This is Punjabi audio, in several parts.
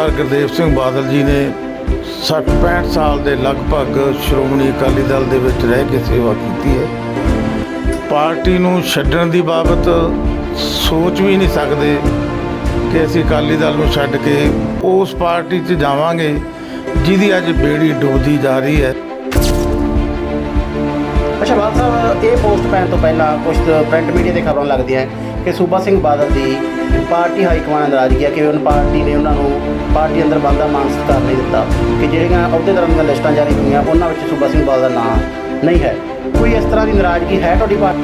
ਸਰਦਾਰ ਗੁਰਦੇਵ ਸਿੰਘ ਬਾਦਲ ਜੀ ਨੇ 60-65 ਸਾਲ ਦੇ ਲਗਭਗ ਸ਼੍ਰੋਮਣੀ ਅਕਾਲੀ ਦਲ ਦੇ ਵਿੱਚ ਰਹਿ ਕੇ ਸੇਵਾ ਕੀਤੀ ਹੈ। ਪਾਰਟੀ ਨੂੰ ਛੱਡਣ ਦੀ ਬਾਬਤ ਸੋਚ ਵੀ ਨਹੀਂ ਸਕਦੇ ਕਿ ਅਸੀਂ ਅਕਾਲੀ ਦਲ ਨੂੰ ਛੱਡ ਕੇ ਉਸ ਪਾਰਟੀ 'ਚ ਜਾਵਾਂਗੇ ਜਿਹਦੀ ਅੱਜ ਬੇੜੀ ਡੁੱਬਦੀ ਜਾ ਰਹੀ ਹੈ। ਅੱਛਾ ਬਾਦ ਸਾਹਿਬ, ਇਹ ਪੋਸਟ ਪੈਣ ਤੋਂ ਪਹਿਲਾਂ ਕੁਝ ਪ੍ਰਿੰਟ ਮੀਡੀਆ ਤੇ ਖਬਰਾਂ ਲੱਗਦੀਆਂ ਕਿ ਸੂਬਾ ਸਿੰਘ ਬਾਦਲ ਦੀ ਪਾਰਟੀ ਹਾਈ ਕਮਾਂਡ ਨਾਰਾਜ਼ਗੀ ਹੈ ਕਿ ਉਹਨਾਂ ਪਾਰਟੀ ਨੇ ਉਹਨਾਂ ਨੂੰ ਪਾਰਟੀ ਅੰਦਰ ਬੰਦਾ ਮਾਨ ਸਤਿਕਾਰ ਨਹੀਂ ਦਿੱਤਾ ਕਿ ਜਿਹੜੀਆਂ ਅਹੁਦੇਦਾਰਾਂ ਦੀਆਂ ਲਿਸਟਾਂ ਜਾਰੀ ਹੋਈਆਂ, ਉਹਨਾਂ ਵਿੱਚ ਸੂਬਾ ਸਿੰਘ ਬਾਦਲ ਦਾ ਨਾਂ ਨਹੀਂ ਹੈ। ਕੋਈ ਇਸ ਤਰ੍ਹਾਂ ਦੀ ਨਾਰਾਜ਼ਗੀ ਹੈ ਤੁਹਾਡੀ ਪਾਰਟੀ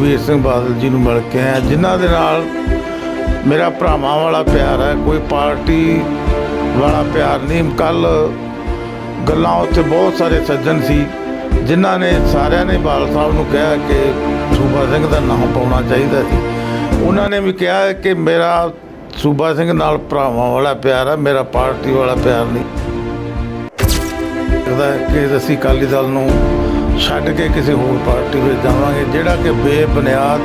ਵੀਰ ਸਿੰਘ ਬਾਦਲ ਜੀ ਨੂੰ ਮਿਲ ਕੇ ਆਇਆ, ਜਿਨ੍ਹਾਂ ਦੇ ਨਾਲ ਮੇਰਾ ਭਰਾਵਾਂ ਵਾਲਾ ਪਿਆਰ ਹੈ। ਕੋਈ ਪਾਰਟੀ ਵਾਲਾ ਪਿਆਰ ਨਹੀਂ। ਕੱਲ ਗੱਲਾਂ ਉੱਥੇ ਬਹੁਤ ਸਾਰੇ ਸੱਜਣ ਸੀ, ਜਿਨ੍ਹਾਂ ਨੇ ਸਾਰਿਆਂ ਨੇ ਬਾਲ ਸਾਹਿਬ ਨੂੰ ਕਿਹਾ ਕਿ ਸੂਬਾ ਸਿੰਘ ਦਾ ਨਾਮ ਪਾਉਣਾ ਚਾਹੀਦਾ ਸੀ। ਉਹਨਾਂ ਨੇ ਵੀ ਕਿਹਾ ਕਿ ਮੇਰਾ ਸੂਬਾ ਸਿੰਘ ਨਾਲ ਭਰਾਵਾਂ ਵਾਲਾ ਪਿਆਰ ਆ, ਮੇਰਾ ਪਾਰਟੀ ਵਾਲਾ ਪਿਆਰ ਨਹੀਂ। ਲੱਗਦਾ ਕਿ ਅਸੀਂ ਅਕਾਲੀ ਦਲ ਨੂੰ ਛੱਡ ਕੇ ਕਿਸੇ ਹੋਰ ਪਾਰਟੀ ਵਿੱਚ ਜਾਵਾਂਗੇ, ਜਿਹੜਾ ਕਿ ਬੇਬੁਨਿਆਦ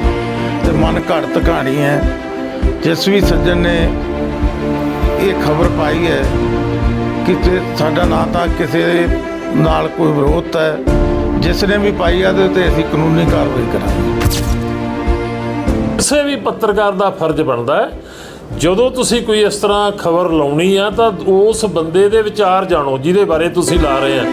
ਤੇ ਮਨ ਘੜਤ ਕਹਾਣੀ ਹੈ। ਜਿਸ ਵੀ ਸੱਜਣ ਨੇ ਇਹ ਖਬਰ ਪਾਈ ਹੈ ਕਿ ਸਾਡਾ ਨਾਂ ਤਾਂ ਕਿਸੇ ਨਾਲ ਕੋਈ ਵਿਰੋਧ ਹੈ, ਜਿਸ ਨੇ ਵੀ ਪਾਈ ਹੈ ਉਹਦੇ ਤੇ ਅਸੀਂ ਕਾਨੂੰਨੀ ਕਾਰਵਾਈ ਕਰਾਂਗੇ। ਕਿਸੇ ਵੀ ਪੱਤਰਕਾਰ ਦਾ ਫਰਜ਼ ਬਣਦਾ ਹੈ, ਜਦੋਂ ਤੁਸੀਂ ਕੋਈ ਇਸ ਤਰ੍ਹਾਂ ਖਬਰ ਲਾਉਣੀ ਆ, ਤਾਂ ਉਸ ਬੰਦੇ ਦੇ ਵਿਚਾਰ ਜਾਣੋ, ਜਿਹਦੇ ਬਾਰੇ ਤੁਸੀਂ ਲਾ ਰਹੇ ਆ।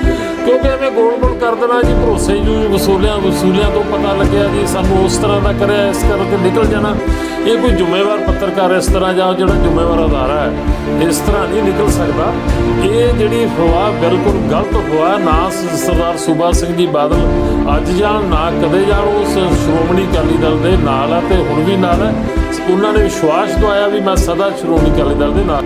ਕਿਉਂਕਿ ਐਵੇਂ ਗੋਲ-ਗੋਲ ਕਰ ਦੇਣਾ ਜੀ, ਭਰੋਸੇ ਜੂ ਵਸੂਲਿਆਂ ਵਸੂਲਿਆਂ ਤੋਂ ਪਤਾ ਲੱਗਿਆ ਜੀ, ਸਾਨੂੰ ਉਸ ਤਰ੍ਹਾਂ ਦਾ ਕਰਿਆ, ਇਸ ਕਰਕੇ ਨਿਕਲ ਜਾਣਾ। ਇਹ ਕੋਈ ਜ਼ਿੰਮੇਵਾਰ ਪੱਤਰਕਾਰ ਇਸ ਤਰ੍ਹਾਂ ਜਾਂ ਜਿਹੜਾ ਜ਼ਿੰਮੇਵਾਰ ਅਦਾਰਾ ਹੈ, ਇਸ ਤਰ੍ਹਾਂ ਨਹੀਂ ਨਿਕਲ ਸਕਦਾ। ਇਹ ਜਿਹੜੀ ਅਫਵਾਹ ਬਿਲਕੁਲ ਗਲਤ ਅਫਵਾਹ ਨਾ ਸਰਦਾਰ ਸੂਬਾ ਸਿੰਘ ਜੀ ਬਾਦਲ ਅੱਜ ਜਾਣ, ਨਾ ਕਦੇ ਜਾਣ, ਉਸ ਸ਼੍ਰੋਮਣੀ ਅਕਾਲੀ ਦਲ ਦੇ ਨਾਲ ਹੈ ਤੇ ਹੁਣ ਵੀ ਨਾਲ ਹੈ। ਉਹਨਾਂ ਨੇ ਵਿਸ਼ਵਾਸ ਦਵਾਇਆ ਵੀ ਮੈਂ ਸਦਾ ਸ਼੍ਰੋਮਣੀ ਅਕਾਲੀ ਦਲ ਦੇ ਨਾਲ।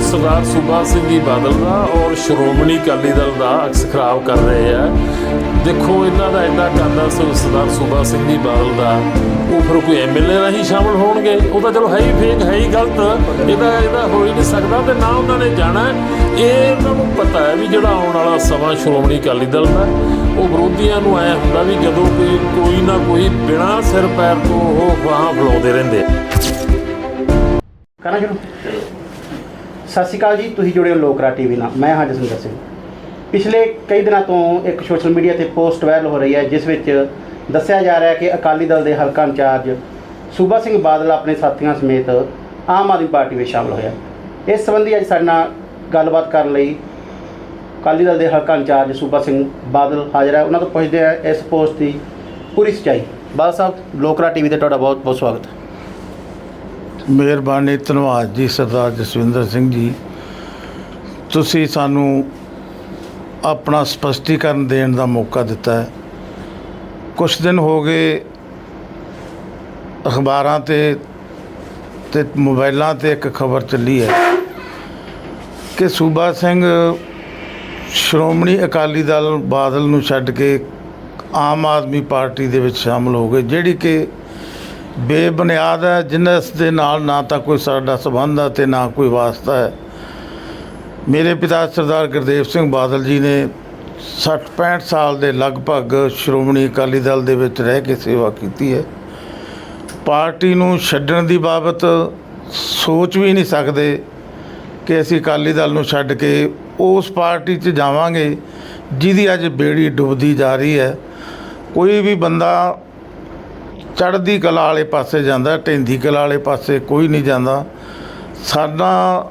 ਸਰਦਾਰ ਸੂਬਾ ਸਿੰਘ ਜੀ ਬਾਦਲ ਦਾ ਔਰ ਸ਼੍ਰੋਮਣੀ ਅਕਾਲੀ ਦਲ ਦਾ ਅਕਸ ਖਰਾਬ ਕਰ ਰਹੇ ਆ। ਦੇਖੋ, ਇਹਨਾਂ ਦਾ ਇੰਨਾ ਕਰਦਾ ਸਰਦਾਰ ਸੂਬਾ ਸਿੰਘ ਜੀ ਬਾਦਲ ਦਾ ਉਹ ਫਿਰ ਕੋਈ ਐਮਐਲਏ ਰਾਹੀਂ ਸ਼ਾਮਲ ਹੋਣਗੇ? ਉਹ ਤਾਂ ਚਲੋ ਹੈ ਹੀ ਫੇਕ ਹੈ ਹੀ ਗਲਤ। ਇਹਦਾ ਇਹਦਾ ਹੋ ਹੀ ਨਹੀਂ ਸਕਦਾ ਤੇ ਨਾ ਉਹਨਾਂ ਨੇ ਜਾਣਾ। ਹੈ। ਇਹ ਉਹਨਾਂ ਨੂੰ ਪਤਾ ਹੈ ਵੀ ਜਿਹੜਾ ਆਉਣ ਵਾਲਾ ਸਮਾਂ ਸ਼੍ਰੋਮਣੀ ਅਕਾਲੀ ਦਲ ਦਾ, ਉਹ ਵਿਰੋਧੀਆਂ ਨੂੰ ਐ ਹੁੰਦਾ ਵੀ ਜਦੋਂ ਕੋਈ ਕੋਈ ਨਾ ਕੋਈ ਬਿਨਾਂ ਸਿਰ ਪੈਰ ਤੋਂ ਉਹ ਬਾਹਾਂ ਫਲਾਉਂਦੇ ਰਹਿੰਦੇ ਕਰਾਂ ਸ਼ੁਰੂ ਸਤਿ ਸ਼੍ਰੀ ਅਕਾਲ ਜੀ, ਤੁਸੀਂ ਜੁੜੇ ਹੋ ਲੋਕਰਾ ਟੀਵੀ ਨਾਲ। ਮੈਂ ਹਾਂ ਜਸਵਿੰਦਰ ਸਿੰਘ। ਪਿਛਲੇ ਕਈ ਦਿਨਾਂ ਤੋਂ ਇੱਕ ਸੋਸ਼ਲ ਮੀਡੀਆ ਤੇ ਪੋਸਟ ਵਾਇਰਲ ਹੋ ਰਹੀ ਹੈ, ਜਿਸ ਵਿੱਚ ਦੱਸਿਆ ਜਾ ਰਿਹਾ ਹੈ ਕਿ ਅਕਾਲੀ ਦਲ ਦੇ ਹਲਕਾ ਇੰਚਾਰਜ ਸੂਬਾ ਸਿੰਘ ਬਾਦਲ ਆਪਣੇ ਸਾਥੀਆਂ ਸਮੇਤ ਆਮ ਆਦਮੀ ਪਾਰਟੀ ਵਿੱਚ ਸ਼ਾਮਲ ਹੋਇਆ। ਇਸ ਸੰਬੰਧੀ ਅੱਜ ਸਾਡੇ ਨਾਲ ਗੱਲਬਾਤ ਕਰਨ ਲਈ ਅਕਾਲੀ ਦਲ ਦੇ ਹਲਕਾ ਇੰਚਾਰਜ ਸੂਬਾ ਸਿੰਘ ਬਾਦਲ ਹਾਜ਼ਰ ਹੈ। ਉਹਨਾਂ ਤੋਂ ਪੁੱਛਦੇ ਆ ਇਸ ਪੋਸਟ ਦੀ ਪੂਰੀ ਸੱਚਾਈ। ਬਾਦਲ ਸਾਹਿਬ, ਲੋਕਰਾ ਟੀਵੀ ਤੇ ਤੁਹਾਡਾ ਬਹੁਤ ਬਹੁਤ ਸਵਾਗਤ ਹੈ। ਮਿਹਰਬਾਨੀ, ਧੰਨਵਾਦ ਜੀ ਸਰਦਾਰ ਜਸਵਿੰਦਰ ਸਿੰਘ ਜੀ। ਤੁਸੀਂ ਸਾਨੂੰ ਆਪਣਾ ਸਪਸ਼ਟੀਕਰਨ ਦੇਣ ਦਾ ਮੌਕਾ ਦਿੱਤਾ ਹੈ। ਕੁਝ ਦਿਨ ਹੋ ਗਏ ਅਖਬਾਰਾਂ ਤੇ ਤੇ ਮੋਬਾਈਲਾਂ ਤੇ ਇੱਕ ਖਬਰ ਚੱਲੀ ਹੈ ਕਿ ਸੂਬਾ ਸਿੰਘ ਸ਼੍ਰੋਮਣੀ ਅਕਾਲੀ ਦਲ ਬਾਦਲ ਨੂੰ ਛੱਡ ਕੇ ਆਮ ਆਦਮੀ ਪਾਰਟੀ ਦੇ ਵਿੱਚ ਸ਼ਾਮਲ ਹੋ ਗਏ, ਜਿਹੜੀ ਕਿ ਬੇਬੁਨਿਆਦ ਹੈ, ਜਿਨਸ ਦੇ ਨਾਲ ਨਾ ਤਾਂ ਕੋਈ ਸਾਡਾ ਸਬੰਧ ਹੈ ਤੇ ਨਾ ਕੋਈ ਵਾਸਤਾ ਹੈ। ਮੇਰੇ ਪਿਤਾ ਸਰਦਾਰ ਗੁਰਦੇਵ ਸਿੰਘ ਬਾਦਲ ਜੀ ਨੇ 60-65 ਸਾਲ ਦੇ ਲਗਭਗ ਸ਼੍ਰੋਮਣੀ ਅਕਾਲੀ ਦਲ ਦੇ ਵਿੱਚ ਰਹਿ ਕੇ ਸੇਵਾ ਕੀਤੀ ਹੈ। ਪਾਰਟੀ ਨੂੰ ਛੱਡਣ ਦੀ ਬਾਬਤ ਸੋਚ ਵੀ ਨਹੀਂ ਸਕਦੇ ਕਿ ਅਸੀਂ ਅਕਾਲੀ ਦਲ ਨੂੰ ਛੱਡ ਕੇ ਉਸ ਪਾਰਟੀ 'ਚ ਜਾਵਾਂਗੇ, ਜਿਹਦੀ ਅੱਜ ਬੇੜੀ ਡੁੱਬਦੀ ਜਾ ਰਹੀ ਹੈ। ਕੋਈ ਵੀ ਬੰਦਾ ਚੜ੍ਹਦੀ ਕਲਾ ਵਾਲੇ ਪਾਸੇ ਜਾਂਦਾ, ਢਿੰਦੀ ਕਲਾ ਵਾਲੇ ਪਾਸੇ ਕੋਈ ਨਹੀਂ ਜਾਂਦਾ। ਸਾਡਾ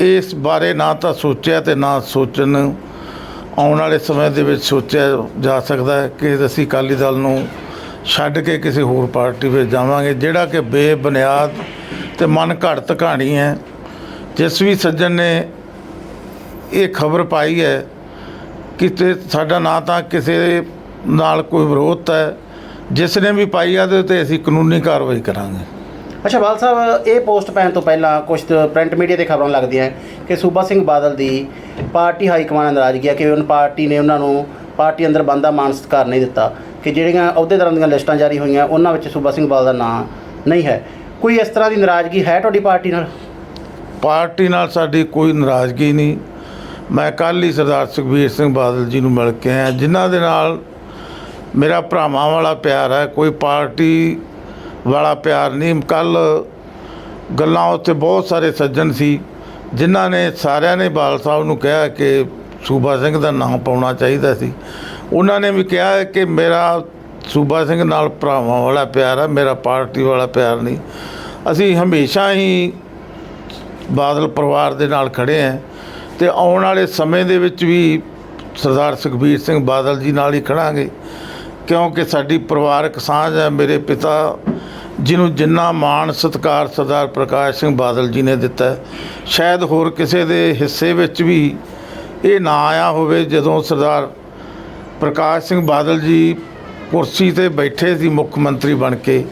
ਇਸ ਬਾਰੇ ਨਾ ਤਾਂ ਸੋਚਿਆ ਤੇ ਨਾ ਸੋਚਣ, ਆਉਣ ਵਾਲੇ ਸਮੇਂ ਦੇ ਵਿੱਚ ਸੋਚਿਆ ਜਾ ਸਕਦਾ ਹੈ ਕਿ ਅਸੀਂ ਅਕਾਲੀ ਦਲ ਨੂੰ ਛੱਡ ਕੇ ਕਿਸੇ ਹੋਰ ਪਾਰਟੀ ਵਿੱਚ ਜਾਵਾਂਗੇ, ਜਿਹੜਾ ਕਿ ਬੇਬੁਨਿਆਦ ਤੇ ਮਨ ਘੜਤ ਕਹਾਣੀ ਹੈ। ਜਿਸ ਵੀ ਸੱਜਣ ਨੇ ਇਹ ਖਬਰ ਪਾਈ ਹੈ ਕਿ ਸਾਡਾ ਨਾ ਤਾਂ ਕਿਸੇ ਨਾਲ ਕੋਈ ਵਿਰੋਧ ਹੈ ਜਿਸ ਨੇ ਵੀ ਪਾਈ ਆ ਉਹਦੇ ਤੇ ਅਸੀਂ ਕਾਨੂੰਨੀ ਕਾਰਵਾਈ ਕਰਾਂਗੇ। ਅੱਛਾ ਬਾਲ ਸਾਹਿਬ ਇਹ ਪੋਸਟ ਪੈਣ ਤੋਂ ਪਹਿਲਾਂ ਕੁਝ ਪ੍ਰਿੰਟ ਮੀਡੀਆ ਤੇ ਖਬਰਾਂ ਲੱਗਦੀਆਂ ਕਿ ਸੂਬਾ ਸਿੰਘ ਬਾਦਲ ਦੀ ਪਾਰਟੀ ਹਾਈ ਕਮਾਂਡ ਨਾਰਾਜ਼ਗੀ ਹੈ ਕਿ ਉਹਨਾਂ ਪਾਰਟੀ ਨੇ ਉਹਨਾਂ ਨੂੰ ਪਾਰਟੀ ਅੰਦਰ ਬੰਦਾ ਮਾਨ ਸਤਿਕਾਰ ਨਹੀਂ ਦਿੱਤਾ ਕਿ ਜਿਹੜੀਆਂ ਅਹੁਦੇਦਾਰਾਂ ਦੀਆਂ ਲਿਸਟਾਂ ਜਾਰੀ ਹੋਈਆਂ ਉਹਨਾਂ ਵਿੱਚ ਸੂਬਾ ਸਿੰਘ ਬਾਦਲ ਦਾ ਨਾਂ ਨਹੀਂ ਹੈ। ਕੋਈ ਇਸ ਤਰ੍ਹਾਂ ਦੀ ਨਾਰਾਜ਼ਗੀ ਹੈ ਤੁਹਾਡੀ ਪਾਰਟੀ ਨਾਲ? ਪਾਰਟੀ ਨਾਲ ਸਾਡੀ ਕੋਈ ਨਾਰਾਜ਼ਗੀ ਨਹੀਂ। ਮੈਂ ਕੱਲ੍ਹ ਹੀ ਸਰਦਾਰ ਸੁਖਬੀਰ ਸਿੰਘ ਬਾਦਲ ਜੀ ਨੂੰ ਮਿਲ ਕੇ ਆਇਆ ਜਿਨ੍ਹਾਂ ਦੇ ਨਾਲ ਮੇਰਾ ਭਰਾਵਾਂ ਵਾਲਾ ਪਿਆਰ ਹੈ, ਕੋਈ ਪਾਰਟੀ ਵਾਲਾ ਪਿਆਰ ਨਹੀਂ। ਕੱਲ ਗੱਲਾਂ ਉੱਤੇ ਬਹੁਤ ਸਾਰੇ ਸੱਜਣ ਸੀ, ਜਿਨ੍ਹਾਂ ਨੇ ਸਾਰਿਆਂ ਨੇ ਬਾਲ ਸਾਹਿਬ ਨੂੰ ਕਿਹਾ ਕਿ ਸੂਬਾ ਸਿੰਘ ਦਾ ਨਾਮ ਪਾਉਣਾ ਚਾਹੀਦਾ ਸੀ। ਉਹਨਾਂ ਨੇ ਵੀ ਕਿਹਾ ਕਿ ਮੇਰਾ ਸੂਬਾ ਸਿੰਘ ਨਾਲ ਭਰਾਵਾਂ ਵਾਲਾ ਪਿਆਰ ਹੈ, ਮੇਰਾ ਪਾਰਟੀ ਵਾਲਾ ਪਿਆਰ ਨਹੀਂ। ਅਸੀਂ ਹਮੇਸ਼ਾ ਹੀ ਬਾਦਲ ਪਰਿਵਾਰ ਦੇ ਨਾਲ ਖੜੇ ਹਾਂ ਤੇ ਆਉਣ ਵਾਲੇ ਸਮੇਂ ਦੇ ਵਿੱਚ ਵੀ ਸਰਦਾਰ ਸੁਖਬੀਰ ਸਿੰਘ ਬਾਦਲ ਜੀ ਨਾਲ ਹੀ ਖੜਾਂਗੇ ਕਿਉਂਕਿ ਸਾਡੀ ਪਰਿਵਾਰਕ ਸਾਂਝ ਹੈ, ਮੇਰੇ ਪਿਤਾ ਜਿਹਨੂੰ ਜਿੰਨਾ ਮਾਣ ਸਤਿਕਾਰ ਸਰਦਾਰ ਪ੍ਰਕਾਸ਼ ਸਿੰਘ ਬਾਦਲ ਜੀ ਨੇ ਦਿੱਤਾ ਸ਼ਾਇਦ ਹੋਰ ਕਿਸੇ ਦੇ ਹਿੱਸੇ ਵਿੱਚ ਵੀ ਇਹ ਨਾ ਆਇਆ ਹੋਵੇ ਜਦੋਂ ਸਰਦਾਰ ਪ੍ਰਕਾਸ਼ ਸਿੰਘ ਬਾਦਲ ਜੀ ਕੁਰਸੀ ਤੇ ਬੈਠੇ ਸੀ ਮੁੱਖ ਮੰਤਰੀ ਬਣ ਕੇ,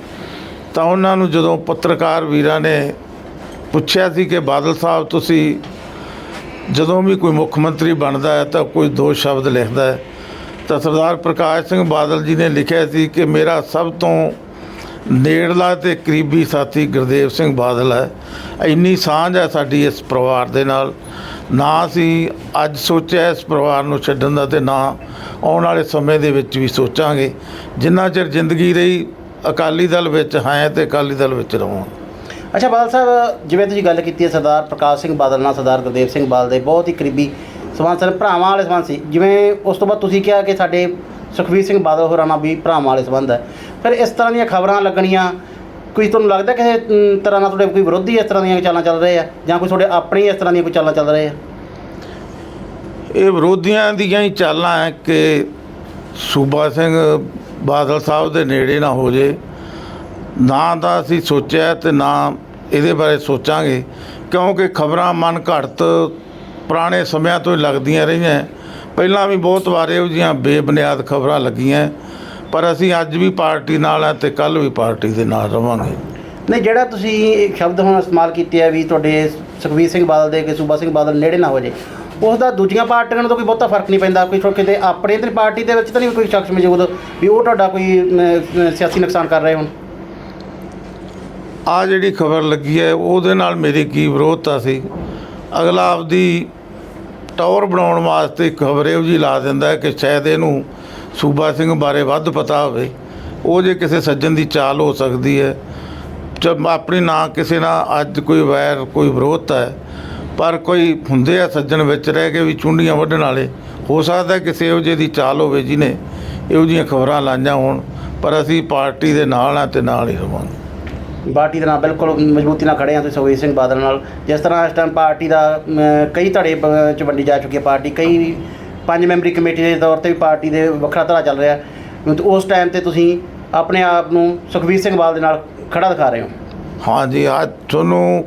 ਤਾਂ ਉਹਨਾਂ ਨੂੰ ਜਦੋਂ ਪੱਤਰਕਾਰ ਵੀਰਾਂ ਨੇ ਪੁੱਛਿਆ ਸੀ ਕਿ ਬਾਦਲ ਸਾਹਿਬ, ਤੁਸੀਂ ਜਦੋਂ ਵੀ ਕੋਈ ਮੁੱਖ ਮੰਤਰੀ ਬਣਦਾ ਹੈ ਤਾਂ ਕੋਈ ਦੋ ਸ਼ਬਦ ਲਿਖਦਾ ਹੈ ਤਾਂ ਸਰਦਾਰ ਪ੍ਰਕਾਸ਼ ਸਿੰਘ ਬਾਦਲ ਜੀ ਨੇ ਲਿਖਿਆ ਸੀ ਕਿ ਮੇਰਾ ਸਭ ਤੋਂ ਨੇੜਲਾ ਤੇ ਕਰੀਬੀ ਸਾਥੀ ਗੁਰਦੇਵ ਸਿੰਘ ਬਾਦਲ ਹੈ। ਇੰਨੀ ਸਾਂਝ ਹੈ ਸਾਡੀ ਇਸ ਪਰਿਵਾਰ ਦੇ ਨਾਲ। ਨਾ ਅਸੀਂ ਅੱਜ ਸੋਚਿਆ ਇਸ ਪਰਿਵਾਰ ਨੂੰ ਛੱਡਣ ਦਾ ਤੇ ਨਾ ਆਉਣ ਵਾਲੇ ਸਮੇਂ ਦੇ ਵਿੱਚ ਵੀ ਸੋਚਾਂਗੇ। ਜਿੰਨਾ ਚਿਰ ਜ਼ਿੰਦਗੀ ਰਹੀ, ਅਕਾਲੀ ਦਲ ਵਿੱਚ ਹੈ ਤੇ ਅਕਾਲੀ ਦਲ ਵਿੱਚ ਰਹਾਂ ਅੱਛਾ ਬਾਦਲ ਸਾਹਿਬ, ਜਿਵੇਂ ਤੁਸੀਂ ਗੱਲ ਕੀਤੀ ਹੈ ਸਰਦਾਰ ਪ੍ਰਕਾਸ਼ ਸਿੰਘ ਬਾਦਲ ਨਾਲ, ਸਰਦਾਰ ਗੁਰਦੇਵ ਸਿੰਘ ਬਾਦਲ ਦੇ ਬਹੁਤ ਹੀ ਕਰੀਬੀ ਸਬੰਧ ਸਨ ਭਰਾਵਾਂ ਵਾਲੇ ਸੰਬੰਧ ਸੀ। ਜਿਵੇਂ ਉਸ ਤੋਂ ਬਾਅਦ ਤੁਸੀਂ ਕਿਹਾ ਕਿ ਸਾਡੇ ਸੁਖਵੀਰ ਸਿੰਘ ਬਾਦਲ ਹੋਰਾਂ ਨਾਲ ਵੀ ਭਰਾਵਾਂ ਵਾਲੇ ਸੰਬੰਧ ਹੈ। ਫਿਰ ਇਸ ਤਰ੍ਹਾਂ ਦੀਆਂ ਖਬਰਾਂ ਲੱਗਣੀਆਂ, ਕੋਈ ਤੁਹਾਨੂੰ ਲੱਗਦਾ ਕਿਸੇ ਤਰ੍ਹਾਂ ਨਾਲ ਤੁਹਾਡੇ ਕੋਈ ਵਿਰੋਧੀ ਇਸ ਤਰ੍ਹਾਂ ਦੀਆਂ ਚਾਲਾਂ ਚੱਲ ਰਹੇ ਆ? ਜਾਂ ਕੋਈ ਤੁਹਾਡੇ ਆਪਣੇ ਇਸ ਤਰ੍ਹਾਂ ਦੀਆਂ ਕੋਈ ਚਾਲਾਂ ਚੱਲ ਰਹੇ ਆ? ਇਹ ਵਿਰੋਧੀਆਂ ਦੀਆਂ ਹੀ ਚਾਲਾਂ ਹੈ ਕਿ ਸੂਬਾ ਸਿੰਘ ਬਾਦਲ ਸਾਹਿਬ ਦੇ ਨੇੜੇ ਨਾ ਹੋ ਜੇ। ਨਾ ਤਾਂ ਅਸੀਂ ਸੋਚਿਆ ਤੇ ਨਾ ਇਹਦੇ ਬਾਰੇ ਸੋਚਾਂਗੇ, ਕਿਉਂਕਿ ਖਬਰਾਂ ਮਨ ਘੜਤ ਪੁਰਾਣੇ ਸਮਿਆਂ ਤੋਂ ਹੀ ਲੱਗਦੀਆਂ ਰਹੀਆਂ। ਪਹਿਲਾਂ ਵੀ ਬਹੁਤ ਵਾਰ ਇਹੋ ਜਿਹੀਆਂ ਬੇਬੁਨਿਆਦ ਖਬਰਾਂ ਲੱਗੀਆਂ। ਪਰ ਅਸੀਂ ਅੱਜ ਵੀ ਪਾਰਟੀ ਨਾਲ ਆ ਤੇ ਕੱਲ ਵੀ ਪਾਰਟੀ ਦੇ ਨਾਲ ਰਵਾਂਗੇ। ਨਹੀਂ ਜਿਹੜਾ ਤੁਸੀਂ ਇੱਕ ਸ਼ਬਦ ਹੁਣ ਇਸਤੇਮਾਲ ਕੀਤੇ ਆ ਵੀ ਤੁਹਾਡੇ ਸੁਖਵੀਰ ਸਿੰਘ ਬਾਦਲ ਦੇ ਕਿ ਸੂਬਾ ਸਿੰਘ ਬਾਦਲ ਨੇੜੇ ਨਾ ਹੋ ਜੇ ਉਸ ਦਾ ਦੂਜੀਆਂ ਪਾਰਟੀਆਂ ਨੂੰ ਤਾਂ ਕੋਈ ਬਹੁਤਾ ਫ਼ਰਕ ਨਹੀਂ ਪੈਂਦਾ। ਕੋਈ ਥੋੜ੍ਹਾ ਕਿਤੇ ਆਪਣੇ ਤੇ ਪਾਰਟੀ ਦੇ ਵਿੱਚ ਤਾਂ ਨਹੀਂ ਕੋਈ ਸ਼ਖਸ ਮੌਜੂਦ ਵੀ ਉਹ ਤੁਹਾਡਾ ਕੋਈ ਅਮ, ਸਿਆਸੀ ਨੁਕਸਾਨ ਕਰ ਰਹੇ ਹੋਣ? ਆ ਜਿਹੜੀ ਖਬਰ ਲੱਗੀ ਹੈ ਉਹਦੇ ਨਾਲ ਮੇਰੀ ਕੀ ਵਿਰੋਧਤਾ ਸੀ? ਅਗਲਾ ਆਪਦੀ ਟੌਰ ਬਣਾਉਣ ਵਾਸਤੇ ਖਬਰ ਇਹੋ ਜੀ ਲਾ ਦਿੰਦਾ ਕਿ ਸ਼ਾਇਦ ਇਹਨੂੰ ਸੂਬਾ ਸਿੰਘ ਬਾਰੇ ਵੱਧ ਪਤਾ ਹੋਵੇ। ਉਹ ਜੇ ਕਿਸੇ ਸੱਜਣ ਦੀ ਚਾਲ ਹੋ ਸਕਦੀ ਹੈ। ਜਦ ਆਪਣੀ ਨਾ ਕਿਸੇ ਨਾਲ ਅੱਜ ਕੋਈ ਵੈਰ, ਕੋਈ ਵਿਰੋਧ ਹੈ, ਪਰ ਕੋਈ ਹੁੰਦੇ ਆ ਸੱਜਣ ਵਿੱਚ ਰਹਿ ਕੇ ਵੀ ਚੁੰਡੀਆਂ ਵੱਢਣ ਵਾਲੇ, ਹੋ ਸਕਦਾ ਕਿਸੇ ਇਹੋ ਜਿਹੀ ਦੀ ਚਾਲ ਹੋਵੇ ਜਿਹਨੇ ਇਹੋ ਜਿਹੀਆਂ ਖਬਰਾਂ ਲਾਈਆਂ ਹੋਣ, ਪਰ ਅਸੀਂ ਪਾਰਟੀ ਦੇ ਨਾਲ ਆ ਤੇ ਨਾਲ ਹੀ ਰਵਾਂਗੇ। ਪਾਰਟੀ ਦੇ ਨਾਲ ਬਿਲਕੁਲ ਮਜ਼ਬੂਤੀ ਨਾਲ ਖੜੇ ਆ ਤੁਸੀਂ ਸੁਖਬੀਰ ਸਿੰਘ ਬਾਦਲ ਨਾਲ। ਜਿਸ ਤਰ੍ਹਾਂ ਇਸ ਟਾਈਮ ਪਾਰਟੀ ਦਾ ਕਈ ਧੜੇ ਚ ਵੰਡੀ ਜਾ ਚੁੱਕੀ ਹੈ ਪਾਰਟੀ, ਕਈ ਪੰਜ ਮੈਂਬਰੀ ਕਮੇਟੀ ਦੇ ਤੌਰ ਤੇ ਵੀ ਪਾਰਟੀ ਦੇ ਵੱਖਰਾ ਧੜਾ ਚੱਲ ਰਿਹਾ। ਉਸ ਟਾਈਮ ਤੇ ਤੁਸੀਂ ਆਪਣੇ ਆਪ ਨੂੰ ਸੁਖਬੀਰ ਸਿੰਘ ਬਾਦਲ ਦੇ ਨਾਲ ਖੜਾ ਦਿਖਾ ਰਹੇ ਹੋ। ਹਾਂਜੀ, ਅੱਜ ਤੁਹਾਨੂੰ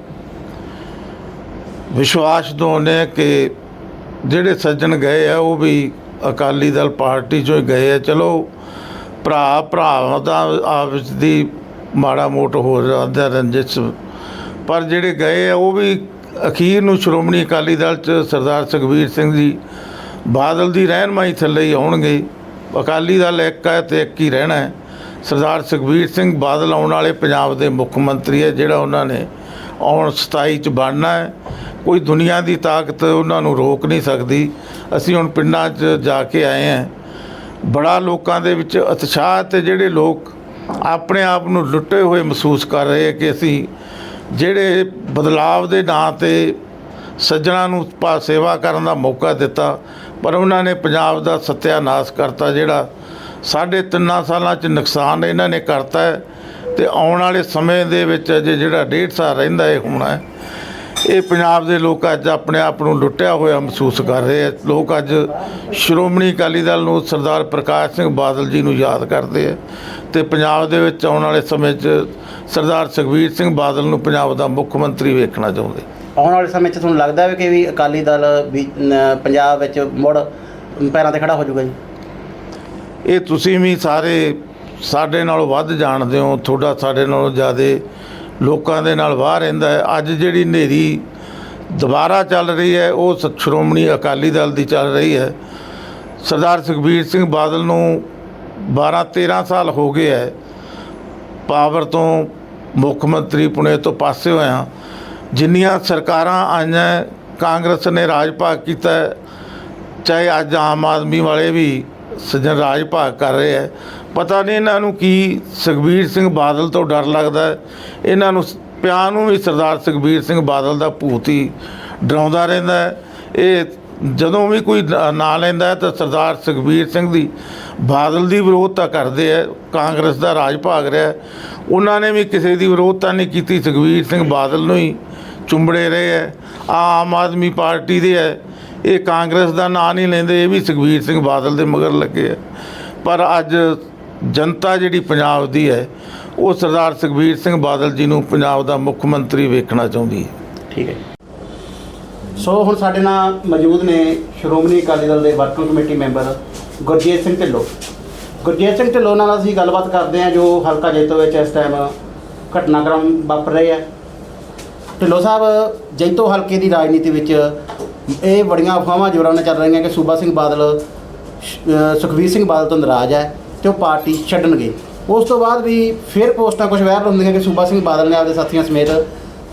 ਵਿਸ਼ਵਾਸ ਦਵਾਉਂਦੇ ਕਿ ਜਿਹੜੇ ਸੱਜਣ ਗਏ ਆ, ਉਹ ਵੀ ਅਕਾਲੀ ਦਲ ਪਾਰਟੀ ਚੋਂ ਹੀ ਗਏ ਆ। ਚਲੋ ਭਰਾ ਭਰਾਵਾਂ ਦਾ ਆਪਸ ਦੀ ਮਾੜਾ ਮੋਟ ਹੋ ਜਾਂਦਾ ਰੰਜਿਸ਼। ਪਰ ਜਿਹੜੇ ਗਏ ਆ, ਉਹ ਵੀ ਅਖੀਰ ਨੂੰ ਸ਼੍ਰੋਮਣੀ ਅਕਾਲੀ ਦਲ ਚ ਸਰਦਾਰ ਸੁਖਬੀਰ ਸਿੰਘ ਜੀ ਬਾਦਲ ਦੀ ਰਹਿਨਮਾਈ ਥੱਲੇ ਹੀ ਆਉਣਗੇ। ਅਕਾਲੀ ਦਲ ਇੱਕ ਹੈ ਤੇ ਇੱਕ ਹੀ ਰਹਿਣਾ ਹੈ। ਸਰਦਾਰ ਸੁਖਬੀਰ ਸਿੰਘ ਬਾਦਲ ਆਉਣ ਵਾਲੇ ਪੰਜਾਬ ਦੇ ਮੁੱਖ ਮੰਤਰੀ ਹੈ, ਜਿਹੜਾ ਉਹਨਾਂ ਨੇ ਆਉਣ 27 ਚ ਬਣਨਾ ਹੈ। ਕੋਈ ਦੁਨੀਆ ਦੀ ਤਾਕਤ ਉਹਨਾਂ ਨੂੰ ਰੋਕ ਨਹੀਂ ਸਕਦੀ। ਅਸੀਂ ਹੁਣ ਪਿੰਡਾਂ 'ਚ ਜਾ ਕੇ ਆਏ ਹਾਂ। ਬੜਾ ਲੋਕਾਂ ਦੇ ਵਿੱਚ ਉਤਸ਼ਾਹ ਤੇ ਜਿਹੜੇ ਲੋਕ ਆਪਣੇ ਆਪ ਨੂੰ ਲੁੱਟੇ ਹੋਏ ਮਹਿਸੂਸ ਕਰ ਰਹੇ ਕਿ ਅਸੀਂ ਜਿਹੜੇ ਬਦਲਾਵ ਦੇ ਨਾਂ ਤੇ ਸੱਜਣਾ ਨੂੰ ਪਾ ਸੇਵਾ ਕਰਨ ਦਾ ਮੌਕਾ ਦਿੱਤਾ, ਪਰ ਉਹਨਾਂ ਨੇ ਪੰਜਾਬ ਦਾ ਸਤਿਆਨਾਸ ਕਰਤਾ, ਜਿਹੜਾ ਸਾਢੇ ਤਿੰਨਾਂ ਸਾਲਾਂ 'ਚ ਨੁਕਸਾਨ ਇਹਨਾਂ ਨੇ ਕਰਤਾ ਹੈ ਤੇ ਆਉਣ ਵਾਲੇ ਸਮੇਂ ਦੇ ਵਿੱਚ ਅਜੇ ਜਿਹੜਾ ਡੇਢ ਸਾਲ ਰਹਿੰਦਾ ਇਹ ਹੋਣਾ ਇਹ ਪੰਜਾਬ ਦੇ ਲੋਕ ਅੱਜ ਆਪਣੇ ਆਪ ਨੂੰ ਲੁੱਟਿਆ ਹੋਇਆ ਮਹਿਸੂਸ ਕਰ ਰਹੇ ਆ। ਲੋਕ ਅੱਜ ਸ਼੍ਰੋਮਣੀ ਅਕਾਲੀ ਦਲ ਨੂੰ ਸਰਦਾਰ ਪ੍ਰਕਾਸ਼ ਸਿੰਘ ਬਾਦਲ ਜੀ ਨੂੰ ਯਾਦ ਕਰਦੇ ਆ ਤੇ ਪੰਜਾਬ ਦੇ ਵਿੱਚ ਆਉਣ ਵਾਲੇ ਸਮੇਂ 'ਚ ਸਰਦਾਰ ਸੁਖਬੀਰ ਸਿੰਘ ਬਾਦਲ ਨੂੰ ਪੰਜਾਬ ਦਾ ਮੁੱਖ ਮੰਤਰੀ ਵੇਖਣਾ ਚਾਹੁੰਦੇ। ਆਉਣ ਵਾਲੇ ਸਮੇਂ 'ਚ ਤੁਹਾਨੂੰ ਲੱਗਦਾ ਹੈ ਕਿ ਵੀ ਅਕਾਲੀ ਦਲ ਵੀ ਪੰਜਾਬ ਵਿੱਚ ਮੁੜ ਪੈਰਾਂ ਤੇ ਖੜਾ ਹੋ ਜਾਊਗਾ ਜੀ? ਇਹ ਤੁਸੀਂ ਵੀ ਸਾਰੇ ਸਾਡੇ ਨਾਲੋਂ ਵੱਧ ਜਾਣਦੇ ਹੋ ਤੁਹਾਡਾ ਸਾਡੇ ਨਾਲੋਂ ਜ਼ਿਆਦਾ ਲੋਕਾਂ ਦੇ ਨਾਲ ਵਾਹ ਰਹਿੰਦਾ ਹੈ। ਅੱਜ ਜਿਹੜੀ ਹਨੇਰੀ ਦੁਬਾਰਾ ਚੱਲ ਰਹੀ ਹੈ ਉਹ ਸ- ਸ਼੍ਰੋਮਣੀ ਅਕਾਲੀ ਦਲ ਦੀ ਚੱਲ ਰਹੀ ਹੈ। ਸਰਦਾਰ ਸੁਖਬੀਰ ਸਿੰਘ ਬਾਦਲ ਨੂੰ 12 13 ਸਾਲ ਹੋ ਗਏ ਹੈ। ਪਾਵਰ ਤੋਂ ਮੁੱਖ ਮੰਤਰੀ ਪੁਣੇ ਤੋਂ ਪਾਸੇ ਹੋਇਆ ਜਿੰਨੀਆਂ ਸਰਕਾਰਾਂ ਆਈਆਂ ਕਾਂਗਰਸ ਨੇ ਰਾਜ ਭਾਗ ਕੀਤਾ ਹੈ, ਚਾਹੇ ਅੱਜ ਆਮ ਆਦਮੀ ਵਾਲੇ ਵੀ ਸੱਜਣ ਰਾਜ ਭਾਗ ਕਰ ਰਹੇ ਹੈ। ਪਤਾ ਨਹੀਂ ਇਹਨਾਂ ਨੂੰ ਕੀ ਸੁਖਬੀਰ ਸਿੰਘ ਬਾਦਲ ਤੋਂ ਡਰ ਲੱਗਦਾ ਹੈ। ਇਹਨਾਂ ਨੂੰ ਪਿਆ ਨੂੰ ਵੀ ਸਰਦਾਰ ਸੁਖਬੀਰ ਸਿੰਘ ਬਾਦਲ ਦਾ ਭੂਤ ਹੀ ਡਰਾਉਂਦਾ ਰਹਿੰਦਾ ਹੈ। ਇਹ ਜਦੋਂ ਵੀ ਕੋਈ ਨਾਂ ਲੈਂਦਾ ਹੈ ਤਾਂ ਸਰਦਾਰ ਸੁਖਬੀਰ ਸਿੰਘ ਦੀ, ਬਾਦਲ ਦੀ ਵਿਰੋਧਤਾ ਕਰਦੇ ਆ ਕਾਂਗਰਸ ਦਾ ਰਾਜ ਭਾਗ ਰਿਹਾ ਉਹਨਾਂ ਨੇ ਵੀ ਕਿਸੇ ਦੀ ਵਿਰੋਧਤਾ ਨਹੀਂ ਕੀਤੀ। ਸੁਖਬੀਰ ਸਿੰਘ ਬਾਦਲ ਨੂੰ ਹੀ ਚੁੰਬੜੇ ਰਹੇ ਹੈ। ਆਮ ਆਦਮੀ ਪਾਰਟੀ ਦੇ ਹੈ। ਇਹ ਕਾਂਗਰਸ ਦਾ ਨਾਂ ਨਹੀਂ ਲੈਂਦੇ, ਇਹ ਵੀ ਸੁਖਬੀਰ ਸਿੰਘ ਬਾਦਲ ਦੇ ਮਗਰ ਲੱਗੇ ਆ। ਪਰ ਅੱਜ ਜਨਤਾ ਜਿਹੜੀ ਪੰਜਾਬ ਦੀ ਹੈ, ਉਹ ਸਰਦਾਰ ਸੁਖਬੀਰ ਸਿੰਘ ਬਾਦਲ ਜੀ ਨੂੰ ਪੰਜਾਬ ਦਾ ਮੁੱਖ ਮੰਤਰੀ ਵੇਖਣਾ ਚਾਹੁੰਦੀ ਹੈ। ਠੀਕ ਹੈ ਸੋ ਹੁਣ ਸਾਡੇ ਨਾਲ ਮੌਜੂਦ ਨੇ ਸ਼੍ਰੋਮਣੀ ਅਕਾਲੀ ਦਲ ਦੇ working committee member Gurjeet Singh Dhillon. Gurjeet Singh Dhillon ਨਾਲ ਅਸੀਂ ਗੱਲਬਾਤ ਕਰਦੇ ਹਾਂ ਜੋ ਹਲਕਾ ਜੈਤੋ ਵਿੱਚ ਇਸ ਟਾਈਮ ਘਟਨਾਕ੍ਰਮ ਵਾਪਰ ਰਹੇ ਆ ਢਿੱਲੋਂ ਸਾਹਿਬ, ਜੈਤੋ ਹਲਕੇ ਦੀ ਰਾਜਨੀਤੀ ਵਿੱਚ ਇਹ ਬੜੀਆਂ ਅਫਵਾਹਾਂ ਜ਼ੋਰਾਂ ਨਾਲ ਚੱਲ ਰਹੀਆਂ ਕਿ ਸੂਬਾ ਸਿੰਘ ਬਾਦਲ ਸ਼- ਸੁਖਬੀਰ ਸਿੰਘ ਬਾਦਲ ਤੋਂ ਨਾਰਾਜ਼ ਹੈ ਤੇ ਉਹ ਪਾਰਟੀ ਛੱਡਣਗੇ। ਉਸ ਤੋਂ ਬਾਅਦ ਵੀ ਫਿਰ ਪੋਸਟਾਂ ਕੁਝ ਵਾਇਰਲ ਹੁੰਦੀਆਂ ਕਿ ਸੂਬਾ ਸਿੰਘ ਬਾਦਲ ਨੇ ਆਪਦੇ ਸਾਥੀਆਂ ਸਮੇਤ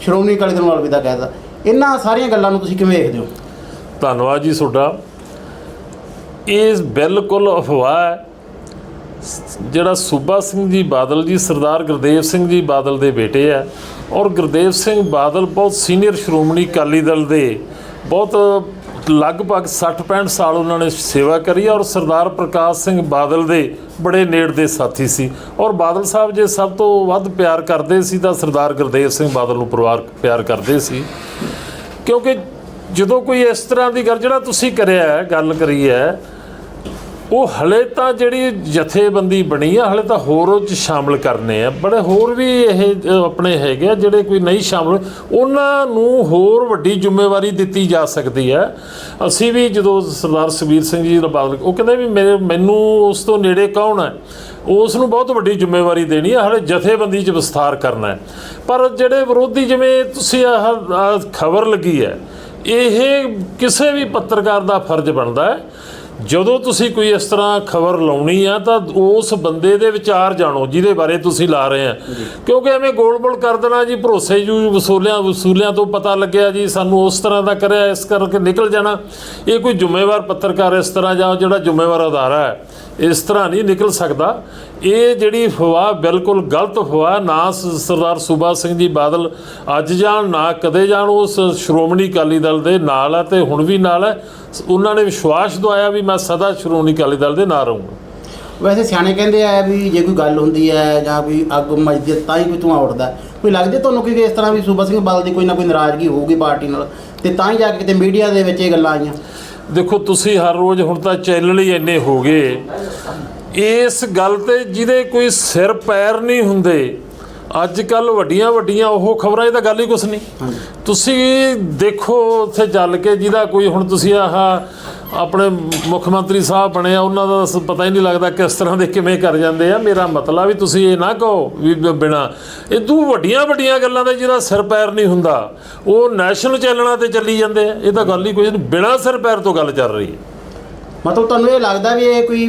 ਸ਼੍ਰੋਮਣੀ ਅਕਾਲੀ ਦਲ ਨੂੰ ਅਲਵਿਦਾ ਕਹਿਤਾ ਇਹਨਾਂ ਸਾਰੀਆਂ ਗੱਲਾਂ ਨੂੰ ਤੁਸੀਂ ਕਿਵੇਂ ਵੇਖਦੇ ਹੋ? ਧੰਨਵਾਦ ਜੀ ਤੁਹਾਡਾ। ਇਹ ਬਿਲਕੁਲ ਅਫਵਾਹ ਹੈ। ਜਿਹੜਾ ਸੂਬਾ ਸਿੰਘ ਜੀ ਬਾਦਲ ਜੀ, ਸਰਦਾਰ ਗੁਰਦੇਵ ਸਿੰਘ ਜੀ ਬਾਦਲ ਦੇ ਬੇਟੇ ਆ ਔਰ ਗੁਰਦੇਵ ਸਿੰਘ ਬਾਦਲ ਬਹੁਤ ਸੀਨੀਅਰ ਸ਼੍ਰੋਮਣੀ ਅਕਾਲੀ ਦਲ ਦੇ ਬਹੁਤ ਲਗਭਗ 60-65 ਸਾਲ ਉਹਨਾਂ ਨੇ ਸੇਵਾ ਕਰੀ ਔਰ ਸਰਦਾਰ ਪ੍ਰਕਾਸ਼ ਸਿੰਘ ਬਾਦਲ ਦੇ ਬੜੇ ਨੇੜ ਦੇ ਸਾਥੀ ਸੀ। ਔਰ ਬਾਦਲ ਸਾਹਿਬ ਜੇ ਸਭ ਤੋਂ ਵੱਧ ਪਿਆਰ ਕਰਦੇ ਸੀ ਤਾਂ ਸਰਦਾਰ ਗੁਰਦੇਵ ਸਿੰਘ ਬਾਦਲ ਨੂੰ ਪਰਿਵਾਰ ਪਿਆਰ ਕਰਦੇ ਸੀ। ਕਿਉਂਕਿ ਜਦੋਂ ਕੋਈ ਇਸ ਤਰ੍ਹਾਂ ਦੀ ਗੱਲ, ਜਿਹੜਾ ਤੁਸੀਂ ਕਰਿਆ ਗੱਲ ਕਰੀ ਹੈ ਉਹ ਹਲੇ ਤਾਂ ਜਿਹੜੀ ਜਥੇਬੰਦੀ ਬਣੀ ਆ, ਹਲੇ ਤਾਂ ਹੋਰ ਉਹ ਚ ਸ਼ਾਮਲ ਕਰਨੇ ਆ। ਬੜੇ ਹੋਰ ਵੀ ਇਹ ਆਪਣੇ ਹੈਗੇ ਆ ਜਿਹੜੇ ਕੋਈ ਨਹੀਂ ਸ਼ਾਮਲ। ਉਹਨਾਂ ਨੂੰ ਹੋਰ ਵੱਡੀ ਜ਼ਿੰਮੇਵਾਰੀ ਦਿੱਤੀ ਜਾ ਸਕਦੀ ਹੈ ਅਸੀਂ ਵੀ ਜਦੋਂ ਸਰਦਾਰ ਸੁਖਬੀਰ ਸਿੰਘ ਜੀ ਦਾ ਬਾਦਲ, ਉਹ ਕਹਿੰਦੇ ਵੀ ਮੇਰੇ, ਮੈਨੂੰ ਉਸ ਤੋਂ ਨੇੜੇ ਕੌਣ ਹੈ ਉਸ ਨੂੰ ਬਹੁਤ ਵੱਡੀ ਜ਼ਿੰਮੇਵਾਰੀ ਦੇਣੀ ਹੈ ਹਲੇ ਜਥੇਬੰਦੀ 'ਚ ਵਿਸਥਾਰ ਕਰਨਾ ਹੈ। ਪਰ ਜਿਹੜੇ ਵਿਰੋਧੀ ਜਿਵੇਂ ਤੁਸੀਂ ਆਹ ਖਬਰ ਲੱਗੀ ਹੈ, ਇਹ ਕਿਸੇ ਵੀ ਪੱਤਰਕਾਰ ਦਾ ਫਰਜ਼ ਬਣਦਾ ਹੈ। ਜਦੋਂ ਤੁਸੀਂ ਕੋਈ ਇਸ ਤਰ੍ਹਾਂ ਖਬਰ ਲਾਉਣੀ ਆ, ਤਾਂ ਉਸ ਬੰਦੇ ਦੇ ਵਿਚਾਰ ਜਾਣੋ, ਜਿਹਦੇ ਬਾਰੇ ਤੁਸੀਂ ਲਾ ਰਹੇ ਆ। ਕਿਉਂਕਿ ਐਵੇਂ ਗੋਲ-ਮੋਲ ਕਰ ਦੇਣਾ ਜੀ, ਭਰੋਸੇ ਜੂ ਵਸੂਲਿਆਂ ਵਸੂਲਿਆਂ ਤੋਂ ਪਤਾ ਲੱਗਿਆ ਜੀ, ਸਾਨੂੰ ਉਸ ਤਰ੍ਹਾਂ ਦਾ ਕਰਿਆ, ਇਸ ਕਰਕੇ ਨਿਕਲ ਜਾਣਾ। ਇਹ ਕੋਈ ਜ਼ਿੰਮੇਵਾਰ ਪੱਤਰਕਾਰ ਇਸ ਤਰ੍ਹਾਂ ਜਾਂ ਜਿਹੜਾ ਜ਼ਿੰਮੇਵਾਰ ਅਦਾਰਾ ਹੈ ਇਸ ਤਰ੍ਹਾਂ ਨਹੀਂ ਨਿਕਲ ਸਕਦਾ। ਇਹ ਜਿਹੜੀ ਅਫਵਾਹ ਬਿਲਕੁਲ ਗਲਤ ਅਫਵਾਹ ਨਾ ਸ- ਸਰਦਾਰ ਸੂਬਾ ਸਿੰਘ ਜੀ ਬਾਦਲ ਅੱਜ ਜਾਣ, ਨਾ ਕਦੇ ਜਾਣ, ਉਸ ਸ਼੍ਰੋਮਣੀ ਅਕਾਲੀ ਦਲ ਦੇ ਨਾਲ ਹੈ ਤੇ ਹੁਣ ਵੀ ਨਾਲ ਹੈ ਉਹਨਾਂ ਨੇ ਵਿਸ਼ਵਾਸ ਦਵਾਇਆ ਵੀ ਮੈਂ ਸਦਾ ਸ਼੍ਰੋਮਣੀ ਅਕਾਲੀ ਦਲ ਦੇ ਨਾਲ ਰਹੂੰਗਾ। ਵੈਸੇ ਸਿਆਣੇ ਕਹਿੰਦੇ ਆ ਵੀ ਜੇ ਕੋਈ ਗੱਲ ਹੁੰਦੀ ਹੈ ਜਾਂ ਕੋਈ ਅੱਗ ਮੱਚਦੀ ਤਾਂ ਹੀ ਕੋਈ ਧੂੰਆਂ ਉੱਠਦਾ ਕੋਈ ਲੱਗਦਾ ਤੁਹਾਨੂੰ ਕਿ ਇਸ ਤਰ੍ਹਾਂ ਵੀ ਸੂਬਾ ਸਿੰਘ ਬਾਦਲ ਦੀ ਕੋਈ ਨਾ ਕੋਈ ਨਾਰਾਜ਼ਗੀ ਹੋਊਗੀ ਪਾਰਟੀ ਨਾਲ? ਤੇ ਤਾਂ ਹੀ ਜਾ ਕੇ ਕਿਤੇ ਮੀਡੀਆ ਦੇ ਵਿੱਚ ਇਹ ਗੱਲਾਂ ਆਈਆਂ। ਦੇਖੋ, ਤੁਸੀਂ ਹਰ ਰੋਜ਼ ਹੁਣ ਤਾਂ ਚੈਨਲ ਹੀ ਇੰਨੇ ਹੋ ਗਏ। ਇਸ ਗੱਲ ਤੇ ਜਿਹਦੇ ਕੋਈ ਸਿਰ ਪੈਰ ਨਹੀਂ ਹੁੰਦੇ ਅੱਜ ਕੱਲ ਵੱਡੀਆਂ ਵੱਡੀਆਂ ਉਹ ਖਬਰਾਂ ਇਹ ਤਾਂ ਗੱਲ ਹੀ ਕੁਛ ਨਹੀਂ। ਤੁਸੀਂ ਦੇਖੋ ਉੱਥੇ ਚੱਲ ਕੇ ਜਿਹਦਾ ਕੋਈ ਹੁਣ ਤੁਸੀਂ ਆਹ ਆਪਣੇ ਮੁੱਖ ਮੰਤਰੀ ਸਾਹਿਬ ਬਣੇ ਆ ਉਹਨਾਂ ਦਾ ਪਤਾ ਹੀ ਨਹੀਂ ਲੱਗਦਾ ਕਿਸ ਤਰ੍ਹਾਂ ਦੇ ਕਿਵੇਂ ਕਰ ਜਾਂਦੇ ਆ। ਮੇਰਾ ਮਤਲਬ ਵੀ ਤੁਸੀਂ ਇਹ ਨਾ ਕਹੋ ਵੀ ਬਿਨਾਂ। ਇਹ ਤੂੰ ਵੱਡੀਆਂ ਵੱਡੀਆਂ ਗੱਲਾਂ ਦਾ ਜਿਹਦਾ ਸਿਰ ਪੈਰ ਨਹੀਂ ਹੁੰਦਾ ਉਹ ਨੈਸ਼ਨਲ ਚੈਨਲਾਂ ਤੇ ਚੱਲੀ ਜਾਂਦੇ ਆ। ਇਹ ਤਾਂ ਗੱਲ ਹੀ ਕੋਈ ਨਹੀਂ। ਬਿਨਾਂ ਸਿਰ ਪੈਰ ਤੋਂ ਗੱਲ ਚੱਲ ਰਹੀ ਹੈ। ਮਤਲਬ ਤੁਹਾਨੂੰ ਇਹ ਲੱਗਦਾ ਵੀ ਇਹ ਕੋਈ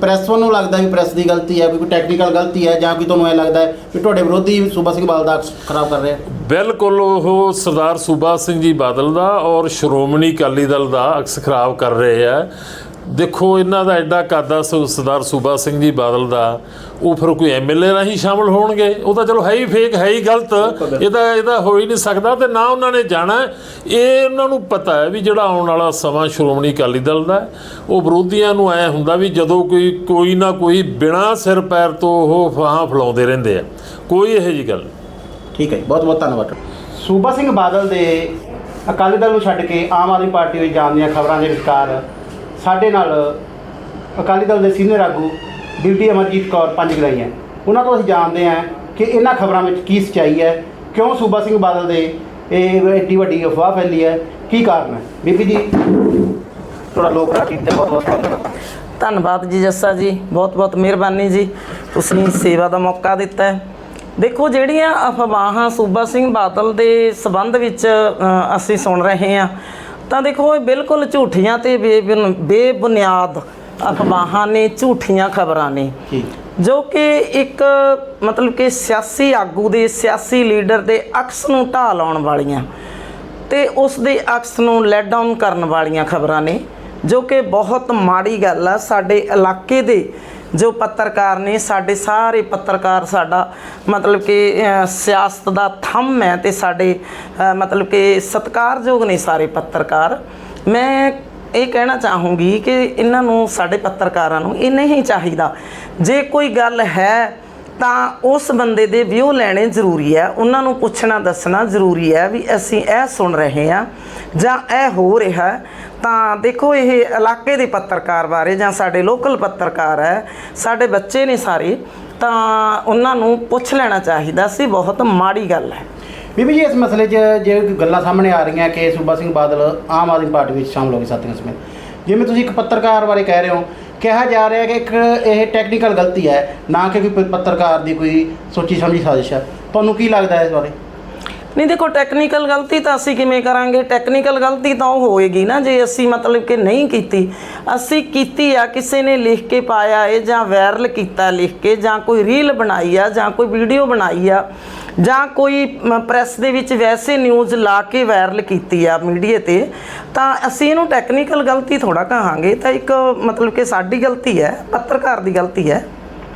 ਪ੍ਰੈਸ ਵੱਲੋਂ ਲੱਗਦਾ ਵੀ ਪ੍ਰੈਸ ਦੀ ਗਲਤੀ ਹੈ ਵੀ ਕੋਈ ਟੈਕਨੀਕਲ ਗਲਤੀ ਹੈ, ਜਾਂ ਕੋਈ ਤੁਹਾਨੂੰ ਇਹ ਲੱਗਦਾ ਹੈ ਵੀ ਤੁਹਾਡੇ ਵਿਰੋਧੀ ਸੂਬਾ ਸਿੰਘ ਬਾਦਲ ਦਾ ਅਕਸ ਖਰਾਬ ਕਰ ਰਿਹਾ? ਬਿਲਕੁਲ ਉਹ ਸਰਦਾਰ ਸੂਬਾ ਸਿੰਘ ਜੀ ਬਾਦਲ ਦਾ ਔਰ ਸ਼੍ਰੋਮਣੀ ਅਕਾਲੀ ਦਲ ਦਾ ਅਕਸ ਖਰਾਬ ਕਰ ਰਹੇ ਆ। ਦੇਖੋ, ਇਹਨਾਂ ਦਾ ਐਡਾ ਕਾਦਾ ਸਰਦਾਰ ਸੂਬਾ ਸਿੰਘ ਜੀ ਬਾਦਲ ਦਾ, ਉਹ ਫਿਰ ਕੋਈ ਐਮਐਲਏ ਰਾਹੀਂ ਸ਼ਾਮਲ ਹੋਣਗੇ? ਉਹ ਤਾਂ ਚਲੋ ਹੈ ਹੀ ਫੇਕ, ਹੈ ਹੀ ਗਲਤ। ਇਹਦਾ ਇਹਦਾ ਹੋ ਹੀ ਨਹੀਂ ਸਕਦਾ ਤੇ ਨਾ ਉਹਨਾਂ ਨੇ ਜਾਣਾ। ਇਹ ਉਹਨਾਂ ਨੂੰ ਪਤਾ ਹੈ ਵੀ ਜਿਹੜਾ ਆਉਣ ਵਾਲਾ ਸਮਾਂ ਸ਼੍ਰੋਮਣੀ ਅਕਾਲੀ ਦਲ ਦਾ ਉਹ ਵਿਰੋਧੀਆਂ ਨੂੰ ਐ ਹੁੰਦਾ ਵੀ ਜਦੋਂ ਕੋਈ ਕੋਈ ਨਾ ਕੋਈ ਬਿਨਾਂ ਸਿਰ ਪੈਰ ਤੋਂ ਉਹ ਫਾਹਾਂ ਫਲਾਉਂਦੇ ਰਹਿੰਦੇ ਆ। ਕੋਈ ਇਹੋ ਜਿਹੀ ਗੱਲ ਨਹੀਂ। ਠੀਕ ਹੈ ਬਹੁਤ ਬਹੁਤ ਧੰਨਵਾਦ ਸੂਬਾ ਸਿੰਘ ਬਾਦਲ ਦੇ ਅਕਾਲੀ ਦਲ ਨੂੰ ਛੱਡ ਕੇ ਆਮ ਆਦਮੀ ਪਾਰਟੀ ਵਿੱਚ ਜਾਣ ਦੀਆਂ ਖਬਰਾਂ ਦੇ ਵਿਚਕਾਰ ਸਾਡੇ ਨਾਲ ਅਕਾਲੀ ਦਲ ਦੇ ਸੀਨੀਅਰ ਆਗੂ ਬੀਬੀ ਅਮਰਜੀਤ ਕੌਰ ਪੰਜ ਗਰਾਈਆਂ ਉਹਨਾਂ ਤੋਂ ਅਸੀਂ ਜਾਣਦੇ ਹਾਂ ਕਿ ਇਹਨਾਂ ਖਬਰਾਂ ਵਿੱਚ ਕੀ ਸੱਚਾਈ ਹੈ, ਕਿਉਂ ਸੂਬਾ ਸਿੰਘ ਬਾਦਲ ਦੇ ਇਹ ਐਡੀ ਵੱਡੀ ਅਫਵਾਹ ਫੈਲੀ ਹੈ, ਕੀ ਕਾਰਨ ਹੈ? ਬੀਬੀ ਜੀ ਤੁਹਾਡਾ ਲੋਕ ਰਾਖੀ ਤੇ ਬਹੁਤ ਬਹੁਤ ਧੰਨਵਾਦ। ਧੰਨਵਾਦ ਜੀ ਜੱਸਾ ਜੀ, ਬਹੁਤ ਬਹੁਤ ਮਿਹਰਬਾਨੀ ਜੀ। ਤੁਸੀਂ ਸੇਵਾ ਦਾ ਮੌਕਾ ਦਿੱਤਾ ਹੈ। ਦੇਖੋ, ਜਿਹੜੀਆਂ ਅਫਵਾਹਾਂ ਸੂਬਾ ਸਿੰਘ ਬਾਦਲ ਦੇ ਸਬੰਧ ਵਿੱਚ ਅਸੀਂ ਸੁਣ ਰਹੇ ਹਾਂ ਤਾਂ ਦੇਖੋ ਇਹ ਬਿਲਕੁਲ ਝੂਠੀਆਂ ਤੇ ਬੇਬੁਨ- ਬੇਬੁਨਿਆਦ ਅਫਵਾਹਾਂ ਨੇ ਝੂਠੀਆਂ ਖਬਰਾਂ ਨੇ। ਜੋ। ਕਿ ਇੱਕ ਮਤਲਬ ਕਿ ਸਿਆਸੀ ਆਗੂ ਦੇ ਸਿਆਸੀ ਲੀਡਰ ਦੇ ਅਕਸ ਨੂੰ ਢਾਹ ਲਾਉਣ ਵਾਲੀਆਂ ਤੇ ਉਸ ਦੇ ਅਕਸ ਨੂੰ ਲੈਟ ਡਾਊਨ ਕਰਨ ਵਾਲੀਆਂ ਖਬਰਾਂ ਨੇ ਜੋ ਕਿ ਬਹੁਤ ਮਾੜੀ ਗੱਲ ਆ ਸਾਡੇ ਇਲਾਕੇ ਦੇ ਜੋ ਪੱਤਰਕਾਰ ਨੇ, ਸਾਡੇ ਸਾਰੇ ਪੱਤਰਕਾਰ ਸਾਡਾ ਮਤਲਬ ਕਿ ਸਿਆਸਤ ਦਾ ਥੰਮ ਹੈ ਤੇ ਸਾਡੇ ਮਤਲਬ ਕਿ ਸਤਿਕਾਰਯੋਗ ਨੇ ਸਾਰੇ ਪੱਤਰਕਾਰ। ਮੈਂ ਇਹ ਕਹਿਣਾ ਚਾਹੂੰਗੀ ਕਿ ਇਹਨਾਂ ਨੂੰ, ਸਾਡੇ ਪੱਤਰਕਾਰਾਂ ਨੂੰ ਇਹ ਨਹੀਂ ਚਾਹੀਦਾ। ਜੇ ਕੋਈ ਗੱਲ ਹੈ, ਤਾਂ ਉਸ ਬੰਦੇ ਦੇ ਵਿਊ ਲੈਣੇ ਜ਼ਰੂਰੀ ਹੈ। ਉਹਨਾਂ ਨੂੰ ਪੁੱਛਣਾ, ਦੱਸਣਾ ਜ਼ਰੂਰੀ ਹੈ ਵੀ ਅਸੀਂ ਇਹ ਸੁਣ ਰਹੇ ਹਾਂ ਜਾਂ ਇਹ ਹੋ ਰਿਹਾ। ਤਾਂ ਦੇਖੋ ਇਹ ਇਲਾਕੇ ਦੇ ਪੱਤਰਕਾਰ ਬਾਰੇ ਜਾਂ ਸਾਡੇ ਲੋਕਲ ਪੱਤਰਕਾਰ ਹੈ, ਸਾਡੇ ਬੱਚੇ ਨੇ ਸਾਰੇ, ਤਾਂ ਉਹਨਾਂ ਨੂੰ ਪੁੱਛ ਲੈਣਾ ਚਾਹੀਦਾ ਸੀ, ਬਹੁਤ ਮਾੜੀ ਗੱਲ ਹੈ। ਬੀਬੀ ਜੀ, ਇਸ ਮਸਲੇ 'ਚ ਜੇ ਗੱਲਾਂ ਸਾਹਮਣੇ ਆ ਰਹੀਆਂ ਕਿ ਸੂਬਾ ਸਿੰਘ ਬਾਦਲ ਆਮ ਆਦਮੀ ਪਾਰਟੀ ਵਿੱਚ ਸ਼ਾਮਲ ਹੋ ਗਏ ਸਾਥੀਆਂ ਸਮੇਤ, ਜਿਵੇਂ ਤੁਸੀਂ ਇੱਕ ਪੱਤਰਕਾਰ ਬਾਰੇ ਕਹਿ ਰਹੇ ਹੋ, ਕਿਹਾ ਜਾ ਰਿਹਾ ਕਿ ਇੱਕ ਇਹ ਟੈਕਨੀਕਲ ਗਲਤੀ ਹੈ, ਨਾ ਕਿ ਕੋਈ ਪੱਤਰਕਾਰ ਦੀ ਕੋਈ ਸੋਚੀ ਸਮਝੀ ਸਾਜ਼ਿਸ਼ ਹੈ। ਤੁਹਾਨੂੰ ਕੀ ਲੱਗਦਾ ਹੈ ਇਸ ਬਾਰੇ? ਨਹੀਂ ਦੇਖੋ ਟੈਕਨੀਕਲ ਗਲਤੀ ਤਾਂ ਅਸੀਂ ਕਿਵੇਂ ਕਰਾਂਗੇ? ਟੈਕਨੀਕਲ ਗਲਤੀ ਤਾਂ ਉਹ ਹੋਏਗੀ ਨਾ ਜੇ ਅਸੀਂ ਮਤਲਬ ਕਿ ਨਹੀਂ ਕੀਤੀ। ਅਸੀਂ ਕੀਤੀ ਆ, ਕਿਸੇ ਨੇ ਲਿਖ ਕੇ ਪਾਇਆ ਏ ਜਾਂ ਵਾਇਰਲ ਕੀਤਾ ਲਿਖ ਕੇ ਜਾਂ ਕੋਈ ਰੀਲ ਬਣਾਈ ਆ ਜਾਂ ਕੋਈ ਵੀਡੀਓ ਬਣਾਈ ਆ ਜਾਂ ਕੋਈ ਪ੍ਰੈਸ ਦੇ ਵਿੱਚ ਵੈਸੇ ਨਿਊਜ਼ ਲਾ ਕੇ ਵਾਇਰਲ ਕੀਤੀ ਆ ਮੀਡੀਆ ਤੇ, ਤਾਂ ਅਸੀਂ ਇਹਨੂੰ ਟੈਕਨੀਕਲ ਗਲਤੀ ਥੋੜਾ ਕਹਾਂਗੇ। ਤਾਂ ਇੱਕ ਮਤਲਬ ਕਿ ਸਾਡੀ ਗਲਤੀ ਹੈ, ਪੱਤਰਕਾਰ ਦੀ ਗਲਤੀ ਹੈ।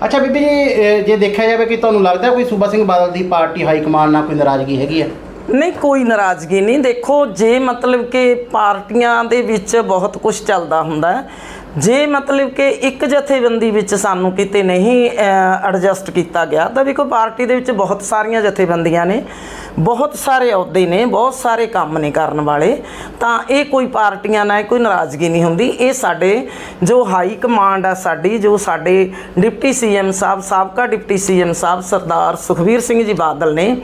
ਅੱਛਾ ਬੀਬੀ ਜੀ ਜੇ ਦੇਖਿਆ ਜਾਵੇ ਕਿ ਤੁਹਾਨੂੰ ਲੱਗਦਾ ਕੋਈ ਸੂਬਾ ਸਿੰਘ ਬਾਦਲ ਦੀ ਪਾਰਟੀ ਹਾਈ ਕਮਾਂਡ ਨਾਲ ਕੋਈ ਨਾਰਾਜ਼ਗੀ ਹੈਗੀ ਹੈ? ਨਹੀਂ, ਕੋਈ ਨਾਰਾਜ਼ਗੀ ਨਹੀਂ। ਦੇਖੋ, ਜੇ ਮਤਲਬ ਕਿ ਪਾਰਟੀਆਂ ਦੇ ਵਿੱਚ ਬਹੁਤ ਕੁਝ ਚੱਲਦਾ ਹੁੰਦਾ ਹੈ ਜੇ ਮਤਲਬ ਕਿ ਇੱਕ ਜਥੇਬੰਦੀ ਵਿੱਚ ਸਾਨੂੰ ਕਿਤੇ ਨਹੀਂ ਐਡਜਸਟ ਕੀਤਾ ਗਿਆ, ਤਾਂ ਦੇਖੋ ਪਾਰਟੀ ਦੇ ਵਿੱਚ ਬਹੁਤ ਸਾਰੀਆਂ ਜਥੇਬੰਦੀਆਂ ਨੇ, ਬਹੁਤ ਸਾਰੇ ਅਹੁਦੇ ਨੇ, ਬਹੁਤ ਸਾਰੇ ਕੰਮ ਨੇ ਕਰਨ ਵਾਲੇ, ਤਾਂ ਇਹ ਕੋਈ ਪਾਰਟੀਆਂ ਨਾਲ ਕੋਈ ਨਾਰਾਜ਼ਗੀ ਨਹੀਂ ਹੁੰਦੀ। ਇਹ ਸਾਡੇ ਜੋ ਹਾਈ ਕਮਾਂਡ ਆ ਸਾਡੀ, ਜੋ ਸਾਡੇ ਡਿਪਟੀ ਸੀਐਮ ਸਾਹਿਬ, ਸਾਬਕਾ ਡਿਪਟੀ ਸੀਐਮ ਸਾਹਿਬ ਸਰਦਾਰ ਸੁਖਵੀਰ ਸਿੰਘ ਜੀ ਬਾਦਲ ਨੇ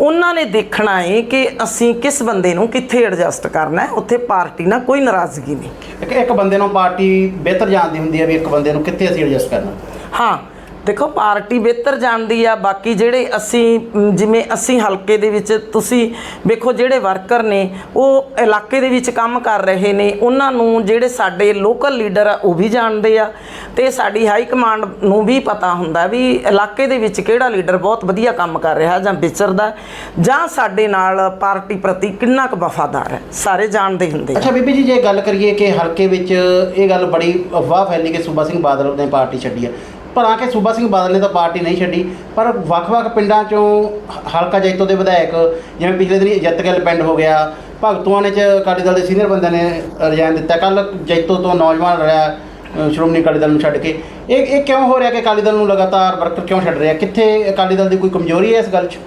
ਉਹਨਾਂ ਨੇ ਦੇਖਣਾ ਹੈ ਕਿ ਅਸੀਂ ਕਿਸ ਬੰਦੇ ਨੂੰ ਕਿੱਥੇ ਐਡਜਸਟ ਕਰਨਾ ਹੈ ਉੱਥੇ ਪਾਰਟੀ ਨਾਲ ਕੋਈ ਨਾਰਾਜ਼ਗੀ ਨਹੀਂ। ਇੱਕ ਇੱਕ ਬੰਦੇ ਨੂੰ ਪਾਰਟੀ ਬਿਹਤਰ ਜਾਣਦੀ ਹੁੰਦੀ ਹੈ ਵੀ ਇੱਕ ਬੰਦੇ ਨੂੰ ਕਿੱਥੇ ਅਸੀਂ ਐਡਜਸਟ ਕਰਨਾ। ਹਾਂ ਦੇਖੋ, ਪਾਰਟੀ ਬਿਹਤਰ ਜਾਣਦੀ ਆ, ਬਾਕੀ ਜਿਹੜੇ ਅਸੀਂ ਜਿਵੇਂ ਅਸੀਂ ਹਲਕੇ ਦੇ ਵਿੱਚ, ਤੁਸੀਂ ਵੇਖੋ ਜਿਹੜੇ ਵਰਕਰ ਨੇ, ਉਹ ਇਲਾਕੇ ਦੇ ਵਿੱਚ ਕੰਮ ਕਰ ਰਹੇ ਨੇ, ਉਹਨਾਂ ਨੂੰ ਜਿਹੜੇ ਸਾਡੇ ਲੋਕਲ ਲੀਡਰ ਆ, ਉਹ ਵੀ ਜਾਣਦੇ ਆ। ਤੇ ਸਾਡੀ ਹਾਈ ਕਮਾਂਡ ਨੂੰ ਵੀ ਪਤਾ ਹੁੰਦਾ ਵੀ ਇਲਾਕੇ ਦੇ ਵਿੱਚ ਕਿਹੜਾ ਲੀਡਰ ਬਹੁਤ ਵਧੀਆ ਕੰਮ ਕਰ ਰਿਹਾ ਜਾਂ ਵਿਚਰਦਾ ਜਾਂ ਸਾਡੇ ਨਾਲ ਪਾਰਟੀ ਪ੍ਰਤੀ ਕਿੰਨਾ ਕੁ ਵਫਾਦਾਰ ਹੈ, ਸਾਰੇ ਜਾਣਦੇ ਹੁੰਦੇ ਅੱਛਾ, ਬੀਬੀ ਜੀ, ਜੇ ਗੱਲ ਕਰੀਏ ਕਿ ਹਲਕੇ ਵਿੱਚ ਇਹ ਗੱਲ ਬੜੀ ਅਫਵਾਹ ਫੈਲੀ ਕਿ ਸੂਬਾ ਸਿੰਘ ਬਾਦਲ ਨੇ ਪਾਰਟੀ ਛੱਡੀ ਹੈ ਪਰ ਆ ਕੇ ਸੂਬਾ ਸਿੰਘ ਬਾਦਲ ਨੇ ਤਾਂ ਪਾਰਟੀ ਨਹੀਂ ਛੱਡੀ, ਪਰ ਵੱਖ-ਵੱਖ ਪਿੰਡਾਂ ਚੋਂ ਹਲਕਾ ਜੈਤੋ ਦੇ ਵਿਧਾਇਕ, ਜਿਵੇਂ ਪਿਛਲੇ ਦਿਨੀ ਜੱਤਗਲ ਪਿੰਡ ਹੋ ਗਿਆ ਭਗਤੂਆਣੇ ਚ ਅਕਾਲੀ ਦਲ ਦੇ ਸੀਨੀਅਰ ਬੰਦਿਆਂ ਨੇ ਰਿਜ਼ਾਈਨ ਦਿੱਤਾ। ਕੱਲ ਜੈਤੋ ਤੋਂ ਨੌਜਵਾਨ ਰਿਹਾ ਸ਼੍ਰੋਮਣੀ ਅਕਾਲੀ ਦਲ ਨੂੰ ਛੱਡ ਕੇ। ਇਹ ਇਹ ਕਿਉਂ ਹੋ ਰਿਹਾ ਕਿ ਅਕਾਲੀ ਦਲ ਨੂੰ ਲਗਾਤਾਰ ਵਰਕਰ ਕਿਉਂ ਛੱਡ ਰਿਹਾ? ਕਿੱਥੇ ਅਕਾਲੀ ਦਲ ਦੀ ਕੋਈ ਕਮਜ਼ੋਰੀ ਹੈ ਇਸ ਗੱਲ 'ਚ?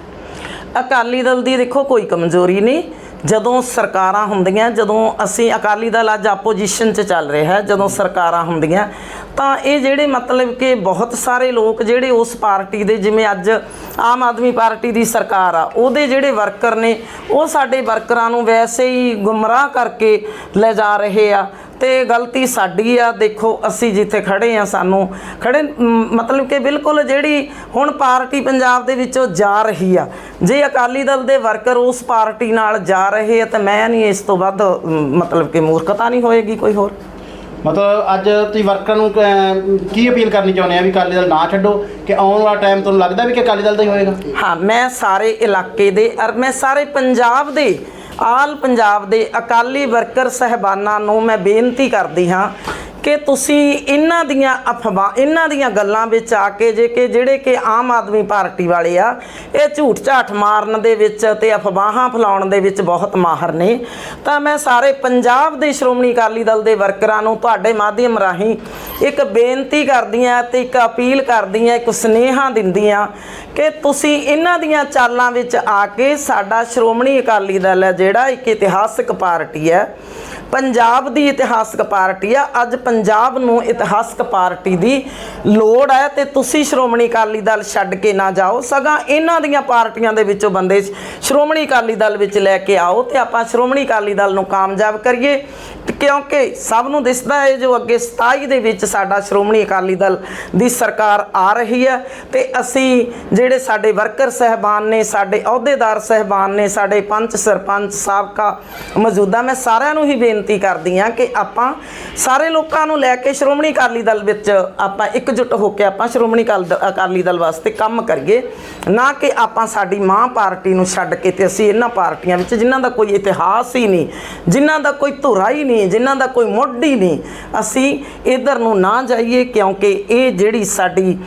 ਅਕਾਲੀ ਦਲ ਦੀ ਦੇਖੋ, ਕੋਈ ਕਮਜ਼ੋਰੀ ਨਹੀਂ। ਜਦੋਂ ਸਰਕਾਰਾਂ ਹੁੰਦੀਆਂ, ਜਦੋਂ ਅਸੀਂ ਅਕਾਲੀ ਦਲ ਅੱਜ ਆਪੋਜੀਸ਼ਨ 'ਚ ਚੱਲ ਰਿਹਾ ਹੈ ਜਦੋਂ ਸਰਕਾਰਾਂ ਹੁੰਦੀਆਂ, ਤਾਂ ਇਹ ਜਿਹੜੇ ਮਤਲਬ ਕਿ ਬਹੁਤ ਸਾਰੇ ਲੋਕ ਜਿਹੜੇ ਉਸ ਪਾਰਟੀ ਦੇ, ਜਿਵੇਂ ਅੱਜ ਆਮ ਆਦਮੀ ਪਾਰਟੀ ਦੀ ਸਰਕਾਰ ਆ, ਉਹਦੇ ਜਿਹੜੇ ਵਰਕਰ ਨੇ, ਉਹ ਸਾਡੇ ਵਰਕਰਾਂ ਨੂੰ ਵੈਸੇ ਹੀ ਗੁੰਮਰਾਹ ਕਰਕੇ ਲੈ ਜਾ ਰਹੇ ਆ। ਤੇ ਗਲਤੀ ਸਾਡੀ ਆ। ਦੇਖੋ ਅਸੀਂ ਜਿੱਥੇ ਖੜੇ ਆ ਸਾਨੂੰ ਖੜੇ ਮਤਲਬ ਕਿ ਬਿਲਕੁਲ ਜਿਹੜੀ ਹੁਣ ਪਾਰਟੀ ਪੰਜਾਬ ਦੇ ਵਿੱਚੋਂ ਜਾ ਰਹੀ ਆ। ਜੇ ਅਕਾਲੀ ਦਲ ਦੇ ਵਰਕਰ ਉਸ ਪਾਰਟੀ ਨਾਲ ਜਾ ਰਹੇ ਆ ਤਾਂ ਮੈਂ ਨਹੀਂ ਇਸ ਤੋਂ ਵੱਧ ਮਤਲਬ ਕਿ ਮੂਰਖਤਾ ਨਹੀਂ ਹੋਏਗੀ ਕੋਈ ਹੋਰ। ਮਤਲਬ ਅੱਜ ਤੁਸੀਂ ਵਰਕਰਾਂ ਨੂੰ ਕੀ ਅਪੀਲ ਕਰਨੀ ਚਾਹੁੰਦੇ ਆ ਵੀ ਅਕਾਲੀ ਦਲ ਨਾ ਛੱਡੋ ਕਿ ਆਉਣ ਵਾਲਾ ਟਾਈਮ ਤੁਹਾਨੂੰ ਲੱਗਦਾ ਵੀ ਕਿ ਅਕਾਲੀ ਦਲ ਦਾ ਹੀ ਹੋਏਗਾ? ਹਾਂ ਮੈਂ ਸਾਰੇ ਇਲਾਕੇ ਦੇ ਔਰ ਮੈਂ ਸਾਰੇ ਪੰਜਾਬ ਦੇ ਆਲ ਪੰਜਾਬ ਦੇ ਅਕਾਲੀ ਵਰਕਰ ਸਹਿਬਾਨਾਂ ਨੂੰ ਮੈਂ ਬੇਨਤੀ ਕਰਦੀ ਹਾਂ ਕਿ ਤੁਸੀਂ ਇਹਨਾਂ ਦੀਆਂ ਅਫਵਾਹ, ਇਹਨਾਂ ਦੀਆਂ ਗੱਲਾਂ ਵਿੱਚ ਆ ਕੇ ਜੇ ਕਿ ਜਿਹੜੇ ਕਿ ਆਮ ਆਦਮੀ ਪਾਰਟੀ ਵਾਲੇ ਆ, ਇਹ ਝੂਠ ਝਾਠ ਮਾਰਨ ਦੇ ਵਿੱਚ ਤੇ ਅਫਵਾਹਾਂ ਫੈਲਾਉਣ ਦੇ ਵਿੱਚ ਬਹੁਤ ਮਾਹਰ ਨੇ। ਤਾਂ ਮੈਂ ਸਾਰੇ ਪੰਜਾਬ ਦੇ ਸ਼੍ਰੋਮਣੀ ਅਕਾਲੀ ਦਲ ਦੇ ਵਰਕਰਾਂ ਨੂੰ ਤੁਹਾਡੇ ਮਾਧਿਅਮ ਰਾਹੀਂ ਇੱਕ ਬੇਨਤੀ ਕਰਦੀ ਕਰਦੀਆਂ ਤੇ ਇੱਕ ਅਪੀਲ ਕਰਦੀ ਕਰਦੀਆਂ ਇੱਕ ਸੁਨੇਹਾ ਦਿੰਦੀ ਦਿੰਦੀਆਂ ਕਿ ਤੁਸੀਂ ਇਹਨਾਂ ਦੀਆਂ ਚਾਲਾਂ ਵਿੱਚ ਆ ਕੇ ਸਾਡਾ ਸ਼੍ਰੋਮਣੀ ਅਕਾਲੀ ਦਲ ਹੈ, ਜਿਹੜਾ ਇੱਕ ਇਤਿਹਾਸਕ ਪਾਰਟੀ ਹੈ ਪੰਜਾਬ ਦੀ ਇਤਿਹਾਸਕ ਪਾਰਟੀ ਆ। ਅੱਜ ਪੰਜਾਬ ਨੂੰ ਇਤਿਹਾਸਕ ਪਾਰਟੀ ਦੀ ਲੋੜ ਹੈ ਤੇ ਤੁਸੀਂ ਸ਼੍ਰੋਮਣੀ ਅਕਾਲੀ ਦਲ ਛੱਡ ਕੇ ਨਾ ਜਾਓ। ਸਗਾਂ ਇਹਨਾਂ ਦੀਆਂ ਪਾਰਟੀਆਂ ਦੇ ਵਿੱਚੋਂ ਬੰਦੇ ਸ਼੍ਰੋਮਣੀ ਅਕਾਲੀ ਦਲ ਵਿੱਚ ਲੈ ਕੇ ਆਓ ਤੇ ਆਪਾਂ ਸ਼੍ਰੋਮਣੀ ਅਕਾਲੀ ਦਲ ਨੂੰ ਕਾਮਯਾਬ ਕਰੀਏ। ਕਿਉਂਕਿ ਸਭ ਨੂੰ ਦਿਸਦਾ ਹੈ ਜੋ ਅੱਗੇ 27 ਦੇ ਵਿੱਚ ਸਾਡਾ ਸ਼੍ਰੋਮਣੀ ਅਕਾਲੀ ਦਲ ਦੀ ਸਰਕਾਰ ਆ ਰਹੀ ਹੈ ਤੇ ਅਸੀਂ ਜਿਹੜੇ ਸਾਡੇ ਵਰਕਰ ਸਹਿਬਾਨ ਨੇ, ਸਾਡੇ ਅਹੁਦੇਦਾਰ ਸਹਿਬਾਨ ਨੇ, ਸਾਡੇ ਪੰਚ ਸਰਪੰਚ ਸਾਬਕਾ ਮੌਜੂਦਾ, ਮੈਂ ਸਾਰਿਆਂ ਨੂੰ ਹੀ ਬੇਨਤੀ ਬੇਨਤੀ ਕਰਦੀ ਆ ਕਿ ਆਪਾਂ ਸਾਰੇ ਲੋਕਾਂ ਨੂੰ ਲੈ ਕੇ ਸ਼੍ਰੋਮਣੀ ਅਕਾਲੀ ਦਲ ਵਿੱਚ ਆਪਾਂ ਇਕਜੁੱਟ ਹੋ ਕੇ ਆਪਾਂ ਸ਼੍ਰੋਮਣੀ ਅਕਾਲ ਅਕਾਲੀ ਦਲ ਵਾਸਤੇ ਕੰਮ ਕਰੀਏ। ਨਾ ਕਿ ਆਪਾਂ ਸਾਡੀ ਮਾਂ ਪਾਰਟੀ ਨੂੰ ਛੱਡ ਕੇ ਤੇ ਅਸੀਂ ਇਹਨਾਂ ਪਾਰਟੀਆਂ ਵਿੱਚ, ਜਿਨ੍ਹਾਂ ਦਾ ਕੋਈ ਇਤਿਹਾਸ ਹੀ ਨਹੀਂ, ਜਿਨ੍ਹਾਂ ਦਾ ਕੋਈ ਧੁਰਾ ਹੀ ਨਹੀਂ, ਜਿਨ੍ਹਾਂ ਦਾ ਕੋਈ ਮੁੱਢ ਹੀ ਨਹੀਂ, ਅਸੀਂ ਇਧਰ ਨੂੰ ਨਾ ਜਾਈਏ ਕਿਉਂਕਿ ਇਹ ਜਿਹੜੀ ਸਾਡੀ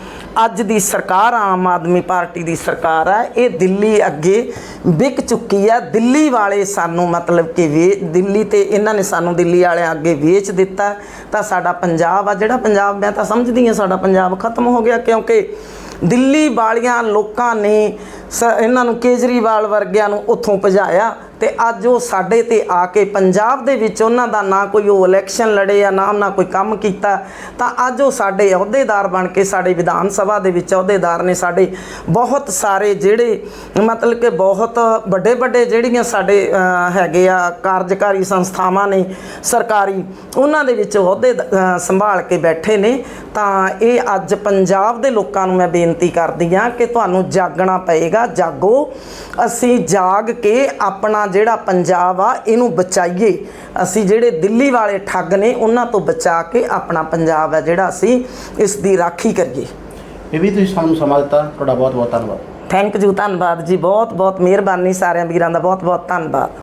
ਅੱਜ ਦੀ ਸਰਕਾਰ, ਆਮ ਆਦਮੀ ਪਾਰਟੀ ਦੀ ਸਰਕਾਰ ਹੈ, ਇਹ ਦਿੱਲੀ ਅੱਗੇ ਵਿਕ ਚੁੱਕੀ ਹੈ। ਦਿੱਲੀ ਵਾਲੇ ਸਾਨੂੰ ਮਤਲਬ ਕਿ ਵੇ, ਦਿੱਲੀ ਤੇ ਇਹਨਾਂ ਨੇ ਸਾਨੂੰ ਦਿੱਲੀ ਵਾਲਿਆਂ ਅੱਗੇ ਵੇਚ ਦਿੱਤਾ ਤਾਂ ਸਾਡਾ ਪੰਜਾਬ ਆ, ਜਿਹੜਾ ਪੰਜਾਬ, ਮੈਂ ਤਾਂ ਸਮਝਦੀ ਹਾਂ ਸਾਡਾ ਪੰਜਾਬ ਖਤਮ ਹੋ ਗਿਆ, ਕਿਉਂਕਿ ਦਿੱਲੀ ਵਾਲੀਆਂ ਲੋਕਾਂ ਨੇ ਸ, ਇਹਨਾਂ ਨੂੰ ਕੇਜਰੀਵਾਲ ਵਰਗਿਆਂ ਨੂੰ ਉੱਥੋਂ ਭਜਾਇਆ। ਤੇ ਅੱਜ ਉਹ ਸਾਡੇ ਤੇ ਆ ਕੇ ਪੰਜਾਬ ਦੇ ਵਿੱਚ ਉਹਨਾਂ ਦਾ ਨਾ ਕੋਈ ਉਹ ਇਲੈਕਸ਼ਨ ਲੜੇ ਆ, ਨਾ ਉਹਨਾਂ ਕੋਈ ਕੰਮ ਕੀਤਾ, ਤਾਂ ਅੱਜ ਉਹ ਸਾਡੇ ਅਹੁਦੇਦਾਰ ਬਣ ਕੇ ਸਾਡੇ ਵਿਧਾਨ ਸਭਾ ਦੇ ਵਿੱਚ ਅਹੁਦੇਦਾਰ ਨੇ ਸਾਡੇ ਬਹੁਤ ਸਾਰੇ ਜਿਹੜੇ ਮਤਲਬ ਕਿ ਬਹੁਤ ਵੱਡੇ ਵੱਡੇ ਜਿਹੜੀਆਂ ਸਾਡੇ ਹੈਗੇ ਆ ਕਾਰਜਕਾਰੀ ਸੰਸਥਾਵਾਂ ਨੇ ਸਰਕਾਰੀ, ਉਹਨਾਂ ਦੇ ਵਿੱਚ ਅਹੁਦੇ ਸੰਭਾਲ ਕੇ ਬੈਠੇ ਨੇ। ਤਾਂ ਇਹ ਅੱਜ ਪੰਜਾਬ ਦੇ ਲੋਕਾਂ ਨੂੰ ਮੈਂ ਬੇਨਤੀ ਕਰਦੀ ਆ ਕਿ ਤੁਹਾਨੂੰ ਜਾਗਣਾ ਪਏਗਾ। ਜਾਗੋ, ਅਸੀਂ ਜਾਗ ਕੇ ਆਪਣਾ ਜਿਹੜਾ ਪੰਜਾਬ ਆ ਇਹਨੂੰ ਬਚਾਈਏ। ਅਸੀਂ ਜਿਹੜੇ ਦਿੱਲੀ ਵਾਲੇ ਠੱਗ ਨੇ ਉਹਨਾਂ ਤੋਂ ਬਚਾ ਕੇ ਆਪਣਾ ਪੰਜਾਬ ਹੈ ਜਿਹੜਾ ਅਸੀਂ ਇਸ ਦੀ ਰਾਖੀ ਕਰੀਏ। ਬੀਬੀ ਤੁਸੀਂ ਸਾਨੂੰ ਸਮਾਂ ਦਿੱਤਾ। ਤੁਹਾਡਾ ਬਹੁਤ ਬਹੁਤ ਧੰਨਵਾਦ। ਥੈਂਕ ਯੂ ਧੰਨਵਾਦ ਜੀ। ਬਹੁਤ ਬਹੁਤ ਮਿਹਰਬਾਨੀ ਸਾਰਿਆਂ ਵੀਰਾਂ ਦਾ। ਬਹੁਤ ਬਹੁਤ ਧੰਨਵਾਦ।